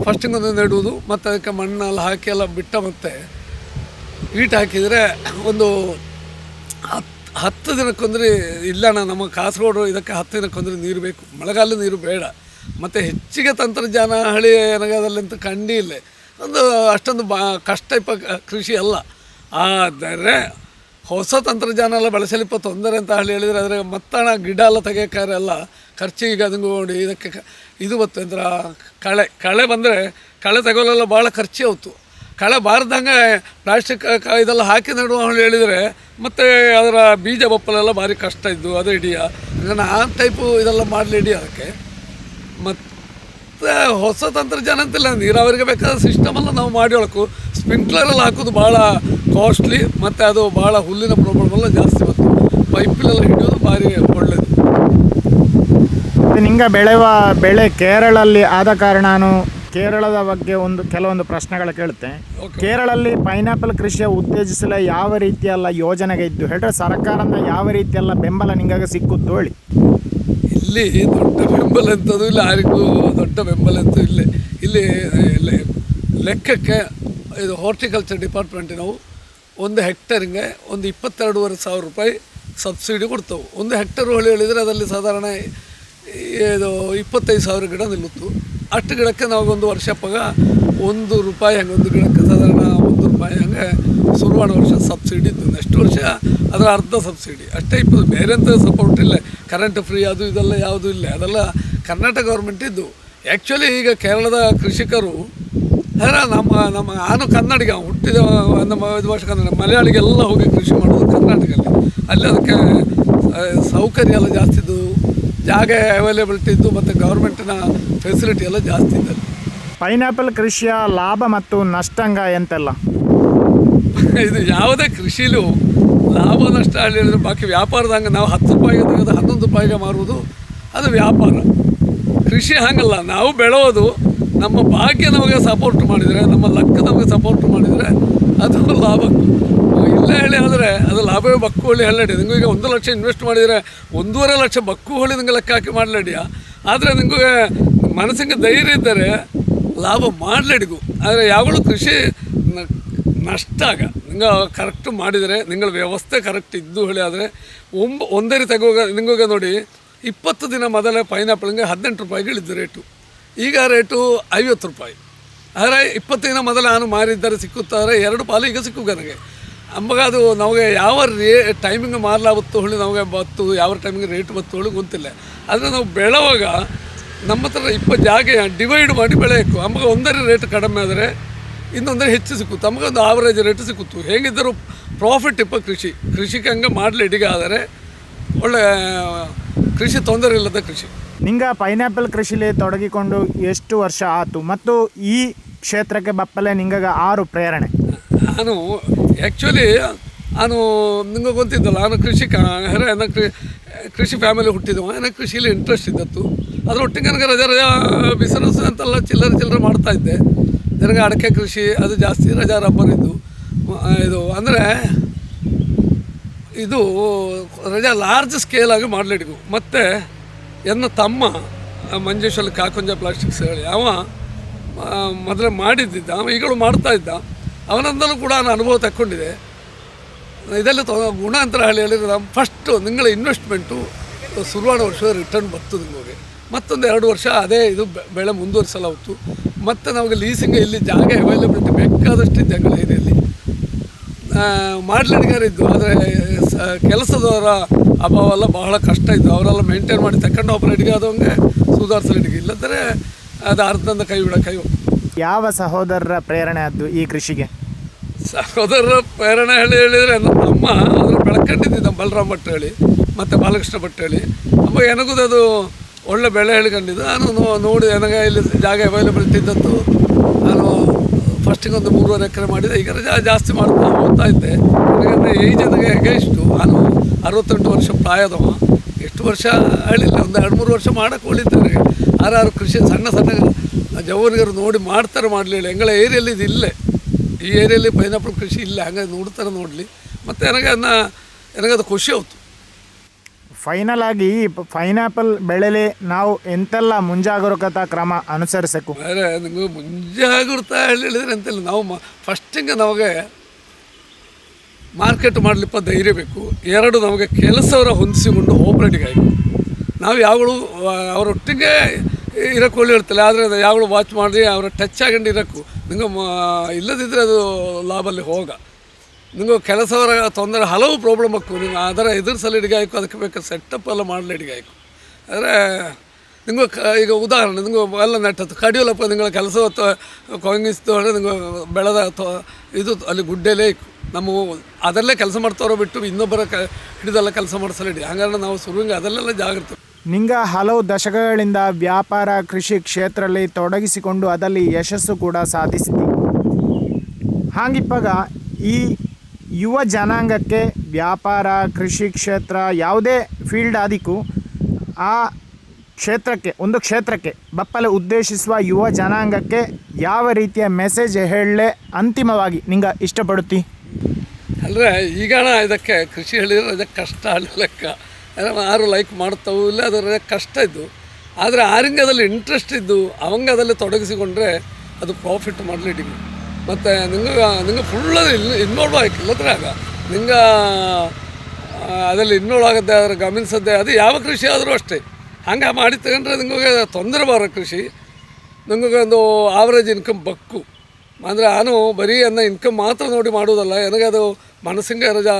ಫಸ್ಟಿಂಗ್ ಒಂದು ನೆಡುವುದು ಮತ್ತು ಅದಕ್ಕೆ ಮಣ್ಣೆಲ್ಲ ಹಾಕಿ ಎಲ್ಲ ಬಿಟ್ಟ ಮತ್ತೆ ಈಟ್ ಹಾಕಿದರೆ ಒಂದು ಹತ್ತು ಹತ್ತು ದಿನಕ್ಕೊಂದ್ರೆ ಇಲ್ಲಣ್ಣ, ನಮ್ಮ ಕಾಸರಗೋಡು ಇದಕ್ಕೆ ಹತ್ತು ದಿನಕ್ಕೊಂದ್ರೆ ನೀರು ಬೇಕು. ಮಳೆಗಾಲ ನೀರು ಬೇಡ. ಮತ್ತು ಹೆಚ್ಚಿಗೆ ತಂತ್ರಜ್ಞಾನ ಹಳಿ ಅಂತ ಕಂಡಿ ಇಲ್ಲ. ಒಂದು ಅಷ್ಟೊಂದು ಬಾ, ಕಷ್ಟ ಇಪ್ಪ, ಕೃಷಿ ಅಲ್ಲ. ಆದರೆ ಹೊಸ ತಂತ್ರಜ್ಞಾನ ಎಲ್ಲ ಬಳಸಲಿಪ್ಪ ತೊಂದರೆ ಅಂತ ಹೇಳಿ ಹೇಳಿದರೆ ಆದರೆ ಮತ್ತಣ ಗಿಡ ಎಲ್ಲ ತೆಗಿಯೋಕ್ಕಾರೆಲ್ಲ ಖರ್ಚಿಗೆ ಅದನ್ನು ನೋಡಿ ಇದಕ್ಕೆ ಇದು ಬತ್ತು ಅಂದ್ರೆ, ಕಳೆ ಕಳೆ ಬಂದರೆ ಕಳೆ ತಗೊಳ್ಳೆಲ್ಲ ಭಾಳ ಖರ್ಚು ಹೋಯ್ತು ಕಳೆ ಬಾರ್ದಂಗೆ ಪ್ಲಾಸ್ಟಿಕ್ ಇದೆಲ್ಲ ಹಾಕಿ ನೆಡುವ ಹೇಳಿ ಹೇಳಿದರೆ ಮತ್ತು ಅದರ ಬೀಜ ಬಪ್ಪಲೆಲ್ಲ ಭಾರಿ ಕಷ್ಟ ಇದ್ದು, ಅದು ಹಿಡಿಯ. ನಾನು ಆ ಟೈಪು ಇದೆಲ್ಲ ಮಾಡಲಿ ಹಿಡಿಯ ಅದಕ್ಕೆ. ಮತ್ತು ಹೊಸ ತಂತ್ರಜ್ಞಾನ ಅಂತಿಲ್ಲ, ನೀರಾವರಿಗೆ ಬೇಕಾದ ಸಿಸ್ಟಮೆಲ್ಲ ನಾವು ಮಾಡಿಕೊಳಕು ಸ್ಪ್ರಿಂಕ್ಲರ್ ಎಲ್ಲ ಹಾಕೋದು ಭಾಳ ಕಾಸ್ಟ್ಲಿ ಮತ್ತು ಅದು ಭಾಳ ಹುಲ್ಲಿನ ಪ್ರಾಬ್ಲಮ್ ಜಾಸ್ತಿ ಬರ್ತದೆ ಪೈಪ್ಲೆಲ್ಲ ಹಿಡಿಯೋದು ಭಾರಿ ಒಳ್ಳೆಯದು ನಿಂಗೆ ಬೆಳೆಯುವ ಬೆಳೆ ಕೇರಳಲ್ಲಿ ಆದ ಕಾರಣ ಕೇರಳದ ಬಗ್ಗೆ ಒಂದು ಕೆಲವೊಂದು ಪ್ರಶ್ನೆಗಳು ಕೇಳುತ್ತೆ. ಕೇರಳಲ್ಲಿ ಪೈನಾಪಲ್ ಕೃಷಿಯ ಉತ್ತೇಜಿಸಲು ಯಾವ ರೀತಿಯೆಲ್ಲ ಯೋಜನೆಗೆ ಇದ್ದು ಹೇಳಿದ್ರೆ ಸರ್ಕಾರದಿಂದ ಯಾವ ರೀತಿಯೆಲ್ಲ ಬೆಂಬಲ ನಿಂಗಾಗ ಸಿಕ್ಕುತ್ತು ಹೇಳಿ. ಇಲ್ಲಿ ದೊಡ್ಡ ಬೆಂಬಲ ಎಂಥದ್ದು ಇಲ್ಲ ಯಾರಿಗೂ ದೊಡ್ಡ ಬೆಂಬಲ ಅಂತೂ ಇಲ್ಲ. ಇಲ್ಲಿ ಲೆಕ್ಕಕ್ಕೆ ಇದು ಹಾರ್ಟಿಕಲ್ಚರ್ ಡಿಪಾರ್ಟ್ಮೆಂಟಿನವು ಒಂದು ಹೆಕ್ಟರ್ಗೆ ಒಂದು ಇಪ್ಪತ್ತೆರಡೂವರೆ ಸಾವಿರ ರೂಪಾಯಿ ಸಬ್ಸಿಡಿ ಕೊಡ್ತವೆ. ಒಂದು ಹೆಕ್ಟರ್ ಹೊಳಿ ಹೇಳಿದರೆ ಅದರಲ್ಲಿ ಸಾಧಾರಣ ಇದು ಇಪ್ಪತ್ತೈದು ಸಾವಿರ ಗಿಡ ನಿಲ್ಲುತ್ತು. ಅಷ್ಟು ಗಿಡಕ್ಕೆ ನಾವೊಂದು ವರ್ಷ ಪಗ ಒಂದು ರೂಪಾಯಿ ಹಂಗೆ ಒಂದು ಗಿಡಕ್ಕೆ ಸಾಧಾರಣ ಒಂದು ರೂಪಾಯಿ ಹಂಗೆ ಶುರುವಾಡ ವರ್ಷ ಸಬ್ಸಿಡಿ ಇತ್ತು. ನೆಕ್ಸ್ಟ್ ವರ್ಷ ಅದರ ಅರ್ಧ ಸಬ್ಸಿಡಿ. ಅಷ್ಟೇ ಇಪ್ಪತ್ತು ಬೇರೆ ಅಂತ ಸಪೋರ್ಟ್ ಇಲ್ಲ. ಕರೆಂಟ್ ಫ್ರೀ ಅದು ಇದೆಲ್ಲ ಯಾವುದೂ ಇಲ್ಲ. ಅದೆಲ್ಲ ಕರ್ನಾಟಕ ಗೌರ್ಮೆಂಟ್ ಇದ್ದು. ಆ್ಯಕ್ಚುಲಿ ಈಗ ಕೇರಳದ ಕೃಷಿಕರು ಅದರ ನಮ್ಮ ನಮ್ಮ, ನಾನು ಕನ್ನಡಿಗ ಹುಟ್ಟಿದ, ನಮ್ಮ ಭಾಷೆ ಕನ್ನಡ, ಮಲಯಾಳಿಗೆಲ್ಲ ಹೋಗಿ ಕೃಷಿ ಮಾಡೋದು ಕರ್ನಾಟಕದಲ್ಲಿ. ಅಲ್ಲಿ ಅದಕ್ಕೆ ಸೌಕರ್ಯ ಎಲ್ಲ ಜಾಸ್ತಿ ಇದ್ದು ಜಾಗ ಅವೈಲೇಬಿಲಿಟಿ ಇದ್ದು ಮತ್ತು ಗೌರ್ಮೆಂಟಿನ ಫೆಸಿಲಿಟಿ ಎಲ್ಲ ಜಾಸ್ತಿ ಇದೆ. ಪೈನಾಪಲ್ ಕೃಷಿಯ ಲಾಭ ಮತ್ತು ನಷ್ಟಂಗ ಎಂತೆಲ್ಲ? ಇದು ಯಾವುದೇ ಕೃಷಿಲೂ ಲಾಭ ನಷ್ಟ ಹೇಳಿ ಹೇಳಿದ್ರೆ ಬಾಕಿ ವ್ಯಾಪಾರದಂಗೆ ನಾವು ಹತ್ತು ರೂಪಾಯಿಗೆ ತೆಗೆದು ಹನ್ನೊಂದು ರೂಪಾಯಿಗೆ ಮಾರುವುದು ಅದು ವ್ಯಾಪಾರ. ಕೃಷಿ ಹಾಗಲ್ಲ ನಾವು ಬೆಳೆಯೋದು ನಮ್ಮ ಭಾಗ್ಯ ನಮಗೆ ಸಪೋರ್ಟ್ ಮಾಡಿದರೆ ನಮ್ಮ ಲಕ್ಕ ನಮಗೆ ಸಪೋರ್ಟ್ ಮಾಡಿದರೆ ಅದು ಲಾಭ. ಇಲ್ಲ ಹೇಳಿ ಆದರೆ ಅದು ಲಾಭವೇ ಬಕ್ಕು ಹೊಳಿ ಹೇಳಿ ನಿಂಗೆ ಈಗ ಒಂದು ಲಕ್ಷ ಇನ್ವೆಸ್ಟ್ ಮಾಡಿದರೆ ಒಂದೂವರೆ ಲಕ್ಷ ಬಕ್ಕು ಹೊಳಿ ನಿಂಗೆ ಲೆಕ್ಕ ಹಾಕಿ ಮಾಡಲಡಿಯ ಆದರೆ ನಿಮಗೆ ಮನಸ್ಸಿಗೆ ಧೈರ್ಯ ಇದ್ದರೆ ಲಾಭ ಮಾಡಲೇಡಿಗು ಆದರೆ ಯಾವಾಗಲೂ ಕೃಷಿ ನಷ್ಟ ಆಗ. ನಿಂಗೆ ಕರೆಕ್ಟ್ ಮಾಡಿದರೆ, ನಿಂಗಳ ವ್ಯವಸ್ಥೆ ಕರೆಕ್ಟ್ ಇದ್ದು ಹೇಳಿ ಆದರೆ ಒಂಬ, ಒಂದೇ ರೀತಿ ನಿಂಗೋಗ ನೋಡಿ, ಇಪ್ಪತ್ತು ದಿನ ಮೊದಲೇ ಪೈನಾಪಲ್ಗೆ ಹದಿನೆಂಟು ರೂಪಾಯಿಗೆ ಇಳಿದ್ದು ರೇಟು ಈಗ ರೇಟು ಐವತ್ತು ರೂಪಾಯಿ. ಆದರೆ ಇಪ್ಪತ್ತು ದಿನ ಮೊದಲು ನಾನು ಮಾರಿದ್ದರೆ, ಸಿಕ್ಕುತ್ತಾರೆ, ಎರಡು ಪಾಲು ಈಗ ಸಿಕ್ಕು ನನಗೆ. ಅಂಬಗ ಅದು ನಮಗೆ ಯಾವ ರೇ ಟೈಮಿಂಗ್ ಮಾರಲಾಗುತ್ತೋ ಹೇಳಿ ನಮಗೆ ಬತ್ತು ಯಾವ ಟೈಮಿಂಗ್ ರೇಟ್ ಬತ್ತು ಹೇಳಿ ಗೊತ್ತಿಲ್ಲ. ಆದರೆ ನಾವು ಬೆಳವಾಗ ನಮ್ಮ ಹತ್ರ ಇಪ್ಪತ್ತು ಜಾಗ ಡಿವೈಡ್ ಮಾಡಿ ಬೆಳೆಯಬೇಕು. ಅಮ್ಮಗೆ ಒಂದರ ರೇಟ್ ಕಡಿಮೆ ಆದರೆ ಇನ್ನೊಂದರೆ ಹೆಚ್ಚು ಸಿಕ್ಕುತ್ತೆ. ನಮಗೆ ಒಂದು ಆವರೇಜ್ ರೇಟ್ ಸಿಕ್ಕುತ್ತು. ಹೇಗಿದ್ದರೂ ಪ್ರಾಫಿಟ್ ಇಪ್ಪ ಕೃಷಿ. ಕೃಷಿಗೆ ಹಂಗೆ ಮಾಡಲಿ ಇಡಿಗೆ ಆದರೆ ಒಳ್ಳೆ ಕೃಷಿ ತೊಂದರೆ ಇಲ್ಲದ ಕೃಷಿ. ನಿಂಗ ಪೈನಾಪಲ್ ಕೃಷಿಲಿ ತೊಡಗಿಕೊಂಡು ಎಷ್ಟು ವರ್ಷ ಆತು? ಮತ್ತು ಈ ಕ್ಷೇತ್ರಕ್ಕೆ ಬಪ್ಪಲೆ ನಿಂಗಾಗ ಆರು ಪ್ರೇರಣೆ. ನಾನು ಆ್ಯಕ್ಚುಲಿ ನಾನು ನಿಮಗೆ ಗೊತ್ತಿದ್ದಲ್ಲ, ನಾನು ಕೃಷಿ ಹೆರೆ ನನ್ನ ಕೃ, ಕೃಷಿ ಫ್ಯಾಮಿಲಿ ಹುಟ್ಟಿದವ. ನನಗೆ ಕೃಷಿಲಿ ಇಂಟ್ರೆಸ್ಟ್ ಇದ್ದತ್ತು ಅದರೊಟ್ಟಿಗೆ ನನಗೆ ರಜಾ ರಜಾ ಬಿಸಿನೆಸ್ ಅಂತೆಲ್ಲ ಚಿಲ್ಲರೆ ಚಿಲ್ಲರೆ ಮಾಡ್ತಾ ಇದ್ದೆ. ನನಗೆ ಅಡಕೆ ಕೃಷಿ, ಅದು ಜಾಸ್ತಿ ರಜಾ ರಬ್ಬರ್ ಇದ್ದು ಇದು, ಅಂದರೆ ಇದು ರಜಾ ಲಾರ್ಜ್ ಸ್ಕೇಲಾಗಿ ಮಾಡಲಿಡ್ಗು ಮತ್ತು ಎನ್ನ ತಮ್ಮ ಮಂಜೇಶ್ವಲ್ಲಿ ಕಾಕುಂಜ ಪ್ಲಾಸ್ಟಿಕ್ಸ್ ಹೇಳಿ, ಅವ ಮೊದಲೇ ಮಾಡಿದ್ದಿದ್ದ. ಅವ ಈಗಲೂ ಮಾಡ್ತಾ ಇದ್ದ. ಅವನಂದಲೂ ಕೂಡ ನಾನು ಅನುಭವ ತಕ್ಕೊಂಡಿದೆ. ಇದೆಲ್ಲ ತೊ ಗುಣ ಅಂತ ಹೇಳಿ ನಮ್ಮ ಫಸ್ಟು ನಿಂಗಳ ಇನ್ವೆಸ್ಟ್ಮೆಂಟು ಶುರುವಾದ ವರ್ಷ ರಿಟರ್ನ್ ಬರ್ತು ನಿಮಗೆ. ಮತ್ತೊಂದು ಎರಡು ವರ್ಷ ಅದೇ ಇದು ಬೆಳೆ ಮುಂದುವರಿಸಲಾಗುತ್ತು ಮತ್ತು ನಮಗೆ ಲೀಸಿಂಗ್ ಇಲ್ಲಿ ಜಾಗ ಅವೈಲಬಿಲಿಟಿ ಬೇಕಾದಷ್ಟು ಇದೆ ಇಲ್ಲಿ ಏರಿಯಲ್ಲಿ ಮಾಡ್ಲಿಡ್ಗಾರಿದ್ದು ಆದರೆ ಕೆಲಸದವರ ಅಭಾವ ಎಲ್ಲ ಬಹಳ ಕಷ್ಟ ಇದ್ದು. ಅವರೆಲ್ಲ ಮೇಂಟೈನ್ ಮಾಡಿ ತಗೊಂಡು ಒಬ್ಬರ ಅಡಿಗೆ ಆದವಂಗೆ ಸುಧಾರಿಸಲಿಕ್ಕೆ. ಇಲ್ಲದ್ರೆ ಅದು ಅರ್ಧಂದ ಕೈ ಬಿಡ ಕೈ ಯಾವ ಸಹೋದರರ ಪ್ರೇರಣೆ ಆದ್ದು ಈ ಕೃಷಿಗೆ? ಸಹೋದರರ ಪ್ರೇರಣೆ ಹೇಳಿ ಹೇಳಿದರೆ ನಮ್ಮ ಅದನ್ನು ಬೆಳ್ಕೊಂಡಿದ್ದ ಬಲರಾಮ್ ಭಟ್ ಹೇಳಿ, ಮತ್ತು ಬಾಲಕೃಷ್ಣ ಭಟ್ ಹೇಳಿ. ಅಮ್ಮ ಏನಗುದು ಅದು ಒಳ್ಳೆ ಬೆಳೆ ಹೇಳ್ಕೊಂಡಿದ್ದು ನಾನು ನೋಡಿ, ನನಗೆ ಇಲ್ಲಿ ಜಾಗ ಅವೈಲೇಬಲ್ ಇದ್ದದ್ದು ನಾನು ಫಸ್ಟ್ ಫಸ್ಟಿಗೆ ಒಂದು ಮೂರುವರೆ ಎಕರೆ ಮಾಡಿದೆ. ಈಗ ಜಾಸ್ತಿ ಮಾಡ್ತಾ ಹೋಗ್ತಾ ಇದ್ದೆ. ಯಾಕಂದರೆ ಏಜ್ ನನಗೆ ಇಷ್ಟು? ನಾನು ಅರವತ್ತೆಂಟು ವರ್ಷ ಪ್ರಾಯದವ. ಎಷ್ಟು ವರ್ಷ ಹೇಳಿಲ್ಲ. ಒಂದು ಎರಡು ಮೂರು ವರ್ಷ ಮಾಡೋಕೆ ಉಳಿತಾರೆ ಆರಾರು ಕೃಷಿ ಸಣ್ಣ ಸಣ್ಣ ಜವನಿಗರು ನೋಡಿ ಮಾಡ್ತಾರೆ ಮಾಡಲಿಲ್ಲ ಎಂಗಳ ಏರಿಯಲ್ಲಿ ಇದು ಇಲ್ಲೇ. ಈ ಏರಿಯಲ್ಲಿ ಪೈನಾಪಲ್ ಕೃಷಿ ಇಲ್ಲ. ಹಂಗಾಗಿ ನೋಡ್ತಾರೆ ನೋಡಲಿ. ಮತ್ತು ನನಗೆ ಅದನ್ನ ನನಗದು ಖುಷಿ ಆಯ್ತು. ಫೈನಲ್ ಆಗಿ ಈ ಪೈನಾಪಲ್ ಬೆಳೆಲಿ ನಾವು ಎಂತೆಲ್ಲ ಮುಂಜಾಗರೂಕತಾ ಕ್ರಮ ಅನುಸರಿಸಬೇಕು? ಬೇರೆ ನಿಮಗೆ ಮುಂಜಾಗ್ರತಾ ಹೇಳಿದ್ರೆ ಅಂತಿಲ್ಲ ನಾವು ಫಸ್ಟಿಂಗೆ ನಮಗೆ ಮಾರ್ಕೆಟ್ ಮಾಡಲಿಪ್ಪ ಧೈರ್ಯ ಬೇಕು. ಎರಡು ನಮಗೆ ಕೆಲಸವರ ಹೊಂದಿಸಿಕೊಂಡು ಹೋಗ್ರೆಡಿಗಾಯ್ತು ನಾವು ಯಾವಾಗಲೂ ಅವರೊಟ್ಟಿಗೆ ಇರೋಕ್ಕೂ ಇರ್ತಲ್ಲ ಆದರೆ ಯಾವಾಗಲೂ ವಾಚ್ ಮಾಡಿ ಅವರ ಟಚ್ ಆಗಿಂಡು ಇರೋಕ್ಕೂ. ನಿಂಗೆ ಇಲ್ಲದಿದ್ದರೆ ಅದು ಲಾಭಲ್ಲಿ ಹೋಗ. ನಿಂಗೆ ಕೆಲಸವರ ತೊಂದರೆ, ಹಲವು ಪ್ರಾಬ್ಲಮ್ ಆಕ್ಕು ನಿಮ್ಗೆ ಅದರ ಎದುರಿಸಲು ಹಿಡಿಗಾಯ್ಕು ಅದಕ್ಕೆ ಬೇಕಾದ ಸೆಟಪ್ ಎಲ್ಲ ಮಾಡಲು ಹಿಡಿಗಾಯ್ಕು ಆದರೆ, ನಿಂಗೆ ಕ, ಈಗ ಉದಾಹರಣೆ, ನಿಂಗೆ ಎಲ್ಲ ನೆಟ್ಟದ್ದು ಕಡಿಯೋಲಪ್ಪ ನಿಂಗಳ ಕೆಲಸ ಹೊತ್ತು ಕೊಂಗಿಸ್ತು ಅಂದರೆ ನಿಂಗೆ ಬೆಳೆದ ಇದು ಅಲ್ಲಿ ಗುಡ್ಡೆಲೇ ನಮ್ಮ ಅದರಲ್ಲೇ ಕೆಲಸ ಮಾಡ್ತಾರೋ ಬಿಟ್ಟು ಇನ್ನೊಬ್ಬರ ಕ, ಹಿಡಿದೆಲ್ಲ ಕೆಲಸ ಮಾಡಿಸಲು ಹಿಡಿ ಹಂಗಾರೆ ನಾವು ಶುರುವಿಗೆ ಅದರಲ್ಲೆಲ್ಲ ಜಾಗ್ರತೆ. ನಿಂಗ ಹಲವು ದಶಕಗಳಿಂದ ವ್ಯಾಪಾರ ಕೃಷಿ ಕ್ಷೇತ್ರದಲ್ಲಿ ತೊಡಗಿಸಿಕೊಂಡು ಅದರಲ್ಲಿ ಯಶಸ್ಸು ಕೂಡ ಸಾಧಿಸಿದೆ. ಹಾಗಿಪ್ಪಾಗ ಈ ಯುವ ಜನಾಂಗಕ್ಕೆ ವ್ಯಾಪಾರ, ಕೃಷಿ ಕ್ಷೇತ್ರ ಯಾವುದೇ ಫೀಲ್ಡ್ ಆದಿಕ್ಕೂ ಆ ಕ್ಷೇತ್ರಕ್ಕೆ, ಒಂದು ಕ್ಷೇತ್ರಕ್ಕೆ ಬಪ್ಪಲೆ ಉದ್ದೇಶಿಸುವ ಯುವ ಜನಾಂಗಕ್ಕೆ ಯಾವ ರೀತಿಯ ಮೆಸೇಜ್ ಹೇಳಲೆ ಅಂತಿಮವಾಗಿ ನಿಂಗ ಇಷ್ಟಪಡುತ್ತಿ? ಅಂದರೆ ಈಗ ಇದಕ್ಕೆ ಕೃಷಿ ಹೇಳಿದ್ರೆ ಅದಕ್ಕೆ ಕಷ್ಟ ಲೆಕ್ಕ. ಯಾರು ಲೈಕ್ ಮಾಡ್ತಾವು ಇಲ್ಲ, ಅದರ ಕಷ್ಟ ಇದ್ದು ಆದರೆ ಆರಿಂಗದಲ್ಲಿ ಇಂಟ್ರೆಸ್ಟ್ ಇದ್ದು ಅವಂಗದಲ್ಲಿ ತೊಡಗಿಸಿಕೊಂಡ್ರೆ ಅದು ಪ್ರಾಫಿಟ್ ಮಾಡಲಿಟ್ಟಿಗೆ ಮತ್ತು ನಿಂಗೆ ನಿಂಗೆ ಫುಲ್ ಇಲ್ಲಿ ಇನ್ವಾಲ್ವ್ ಆಗಿಲ್ಲದ್ರೆ ಆಗ. ನಿಂಗೆ ಅದರಲ್ಲಿ ಇನ್ವಾಲ್ವ್ ಆಗುತ್ತೆ ಅದರ ಗಮನಿಸದ್ದೆ ಅದು ಯಾವ ಕೃಷಿ ಆದರೂ ಅಷ್ಟೇ. ಹಂಗೆ ಮಾಡಿ ತಗೊಂಡ್ರೆ ನಿಮಗೆ ತೊಂದರೆ ಬರೋ ಕೃಷಿ. ನಿಮಗೆ ಒಂದು ಆವ್ರೇಜ್ ಇನ್ಕಮ್ ಬಕ್ಕು. ಅಂದರೆ ನಾನು ಬರೀ ಅನ್ನ ಇನ್ಕಮ್ ಮಾತ್ರ ನೋಡಿ ಮಾಡೋದಲ್ಲ ನನಗೆ ಅದು ಮನಸ್ಸಿಂಗೆ ರಜಾ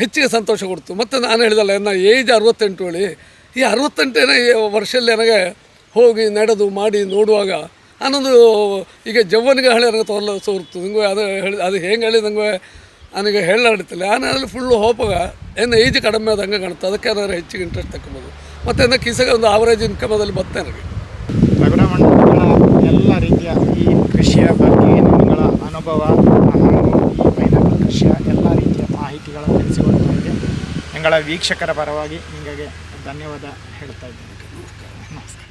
ಹೆಚ್ಚಿಗೆ ಸಂತೋಷ ಕೊಡ್ತು. ಮತ್ತು ನಾನು ಹೇಳಿದಲ್ಲ ನನ್ನ ಏಜ್ ಅರವತ್ತೆಂಟು ಹೇಳಿ. ಈ ಅರವತ್ತೆಂಟನೇ ವರ್ಷದಲ್ಲಿ ನನಗೆ ಹೋಗಿ ನಡೆದು ಮಾಡಿ ನೋಡುವಾಗ ನಾನೊಂದು ಈಗ ಜವ್ವನಿಗೆ ಹಳೆ ನನಗೆ ತೋರ್ಲ ಸೋರ್ತು. ಅದು ಹೇಳಿ, ಅದು ಹೆಂಗೆ ಹೇಳಿ ನನಗೆ ನನಗೆ ಹೇಳಾಡ್ತಿಲ್ಲ ಅದ್ರಲ್ಲಿ ಫುಲ್ಲು ಹೋಪಾಗ ಏನು ಏಜ್ ಕಡಿಮೆ ಆದಂಗೆ ಕಾಣುತ್ತೆ. ಅದಕ್ಕೆ ನಾನು ಹೆಚ್ಚಿಗೆ ಇಂಟ್ರೆಸ್ಟ್ ತಗೊಬೋದು ಮತ್ತು ನನ್ನ ಕಿಸಗೆ ಒಂದು ಆವರೇಜ್ ಇನ್ಕಮ್ ಅದಲ್ಲಿ ಬತ್ತೆ ನನಗೆ. ಎಲ್ಲ ರೀತಿಯ ಈ ಕೃಷಿಯ ಬಗ್ಗೆ ಅನುಭವ ಈ ಪೈನಾಪಲ್ ಕೃಷಿಯ ಎಲ್ಲ ರೀತಿಯ ತಿಳಿಸಿಕೊಡುವವರಿಗೆ ನಿಗಳ ವೀಕ್ಷಕರ ಪರವಾಗಿ ನಿಮಗೆ ಧನ್ಯವಾದ ಹೇಳ್ತಾ ಇದ್ದೀನಿ. ನಮಸ್ಕಾರ.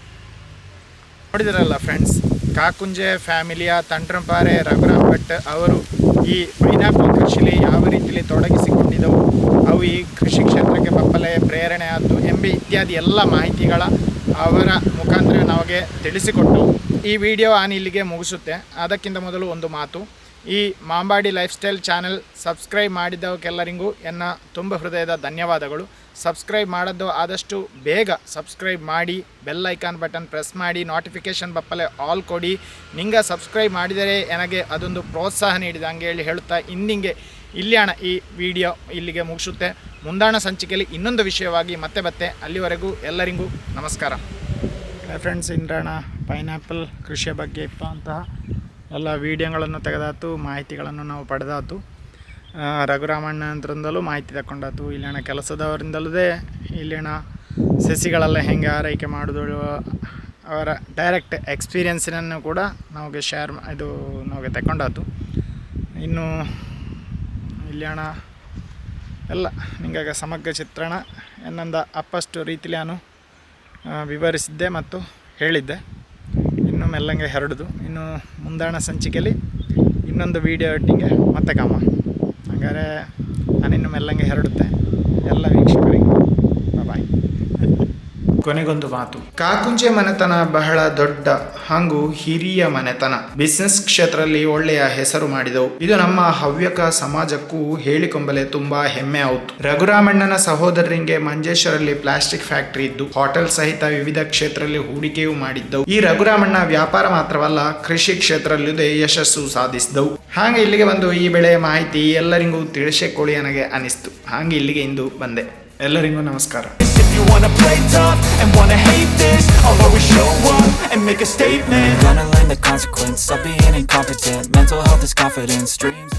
ನೋಡಿದಿರಲ್ಲ ಫ್ರೆಂಡ್ಸ್ ಕಾಕುಂಜೆ ಫ್ಯಾಮಿಲಿಯ ತಂಟ್ರಂಪಾರೆ ರಘುರಾಮ್ ಭಟ್ ಅವರು ಈ ಪೈನಾಪಲ್ ಕೃಷಿಲಿ ಯಾವ ರೀತಿಯಲ್ಲಿ ತೊಡಗಿಸಿಕೊಂಡಿದ್ದವು, ಅವು ಈ ಕೃಷಿ ಕ್ಷೇತ್ರಕ್ಕೆ ಬಪ್ಪಲೆ, ಪ್ರೇರಣೆ ಆದ್ದು ಎಂಬಿ ಇತ್ಯಾದಿ ಎಲ್ಲ ಮಾಹಿತಿಗಳ ಅವರ ಮುಖಾಂತರ ನಮಗೆ ತಿಳಿಸಿಕೊಟ್ಟು ಈ ವಿಡಿಯೋ ನಾನು ಇಲ್ಲಿಗೆ ಮುಗಿಸುತ್ತೆ. ಅದಕ್ಕಿಂತ ಮೊದಲು ಒಂದು ಮಾತು. ಈ Mambadi life style channel subscribe ಮಾಡಿದವಕ್ಕೆಲ್ಲರಿಗೂ ಎನ್ನ ತುಂಬ ಹೃದಯದ ಧನ್ಯವಾದಗಳು. ಸಬ್ಸ್ಕ್ರೈಬ್ ಮಾಡೋದು ಆದಷ್ಟು ಬೇಗ ಸಬ್ಸ್ಕ್ರೈಬ್ ಮಾಡಿ, ಬೆಲ್ ಐಕಾನ್ ಬಟನ್ ಪ್ರೆಸ್ ಮಾಡಿ, ನೋಟಿಫಿಕೇಷನ್ ಬಪ್ಪಲೆ ಆಲ್ ಕೊಡಿ. ನಿಂಗೆ ಸಬ್ಸ್ಕ್ರೈಬ್ ಮಾಡಿದರೆ ನನಗೆ ಅದೊಂದು ಪ್ರೋತ್ಸಾಹ ನೀಡಿದೆ ಹಂಗೆ ಹೇಳಿ ಹೇಳುತ್ತಾ ಇಂದಿಂಗೆ ಇಲ್ಲಿ ಅಣ್ಣ ಈ ವಿಡಿಯೋ ಇಲ್ಲಿಗೆ ಮುಗಿಸುತ್ತೆ. ಮುಂದಾಣ ಸಂಚಿಕೆಯಲ್ಲಿ ಇನ್ನೊಂದು ವಿಷಯವಾಗಿ ಮತ್ತೆ ಮತ್ತೆ ಅಲ್ಲಿವರೆಗೂ ಎಲ್ಲರಿಗೂ ನಮಸ್ಕಾರ. ಫ್ರೆಂಡ್ಸ್ ಇಂದ್ರಣ ಪೈನಾಪಲ್ ಕೃಷಿಯ ಬಗ್ಗೆ ಇಪ್ಪ ಅಂತಹ ಎಲ್ಲ ವೀಡಿಯೋಗಳನ್ನು ತೆಗೆದಾತು, ಮಾಹಿತಿಗಳನ್ನು ನಾವು ಪಡೆದಾತು. ರಘುರಾಮಣ್ಣ ಅಂತರಿಂದಲೂ ಮಾಹಿತಿ ತಗೊಂಡಾತು ಇಲ್ಲಿನ ಕೆಲಸದವರಿಂದಲೂ ಇಲ್ಲಿನ ಸಸಿಗಳೆಲ್ಲ ಹೆಂಗೆ ಆರೈಕೆ ಮಾಡೋದು ಅವರ ಡೈರೆಕ್ಟ್ ಎಕ್ಸ್ಪೀರಿಯನ್ಸಿನನ್ನು ಕೂಡ ನಮಗೆ ಶೇರ್ ಇದು ನಮಗೆ ತಗೊಂಡಾತು ಇನ್ನು ಇಲ್ಲಿಯಣ ಎಲ್ಲ ನಿಮಗೆ ಸಮಗ್ರ ಚಿತ್ರಣ ಎನ್ನೊಂದು ಅಪ್ಪಷ್ಟು ರೀತಿಲಿ ನಾನು ವಿವರಿಸಿದ್ದೆ ಮತ್ತು ಹೇಳಿದ್ದೆ. ಇನ್ನು ಮೆಲ್ಲಂಗೆ ಹರಡುದು. ಇನ್ನು ಮುಂದಾಣ ಸಂಚಿಕೆಯಲ್ಲಿ ಇನ್ನೊಂದು ವೀಡಿಯೋ ಒಟ್ಟಿಗೆ ಮತ್ತೆ ಕಾಮ. ಹಾಗಾದರೆ ನಾನಿನ್ನು ಮೆಲ್ಲಂಗೆ ಹರಡುತ್ತೆ ಎಲ್ಲ ವೀಕ್ಷಕರಿಗೆ. ಕೊನೆಗೊಂದು ಮಾತು ಕಾಕುಂಜೆ ಮನೆತನ ಬಹಳ ದೊಡ್ಡ, ಹಾಗೂ ಹಿರಿಯ ಮನೆತನ. ಬಿಸಿನೆಸ್ ಕ್ಷೇತ್ರದಲ್ಲಿ ಒಳ್ಳೆಯ ಹೆಸರು ಮಾಡಿದವು. ಇದು ನಮ್ಮ ಹವ್ಯಕ ಸಮಾಜಕ್ಕೂ ಹೇಳಿಕೊಂಬಲೆ ತುಂಬಾ ಹೆಮ್ಮೆ ಆಯ್ತು. ರಘುರಾಮಣ್ಣನ ಸಹೋದರರಿಗೆ ಮಂಜೇಶ್ವರಲ್ಲಿ ಪ್ಲಾಸ್ಟಿಕ್ ಫ್ಯಾಕ್ಟರಿ ಇದ್ದು, ಹೋಟೆಲ್ ಸಹಿತ ವಿವಿಧ ಕ್ಷೇತ್ರದಲ್ಲಿ ಹೂಡಿಕೆಯೂ ಮಾಡಿದ್ದವು. ಈ ರಘುರಾಮಣ್ಣ ವ್ಯಾಪಾರ ಮಾತ್ರವಲ್ಲ, ಕೃಷಿ ಕ್ಷೇತ್ರದಲ್ಲೂ ಯಶಸ್ಸು ಸಾಧಿಸಿದವು. ಹಾಗೆ ಇಲ್ಲಿಗೆ ಬಂದು ಈ ಬೆಳೆಯ ಮಾಹಿತಿ ಎಲ್ಲರಿಗೂ ತಿಳಿಸಿಕೊಳ್ಳಿ ನನಗೆ ಅನಿಸ್ತು. ಹಾಗೆ ಇಲ್ಲಿಗೆ ಇಂದು ಬಂದೆ. ಎಲ್ಲರಿಗೂ ನಮಸ್ಕಾರ. Wanna play tough and wanna hate this I'll always show up and make a statement. I'm Gonna learn the consequence of being incompetent. Mental health is confidence, dreams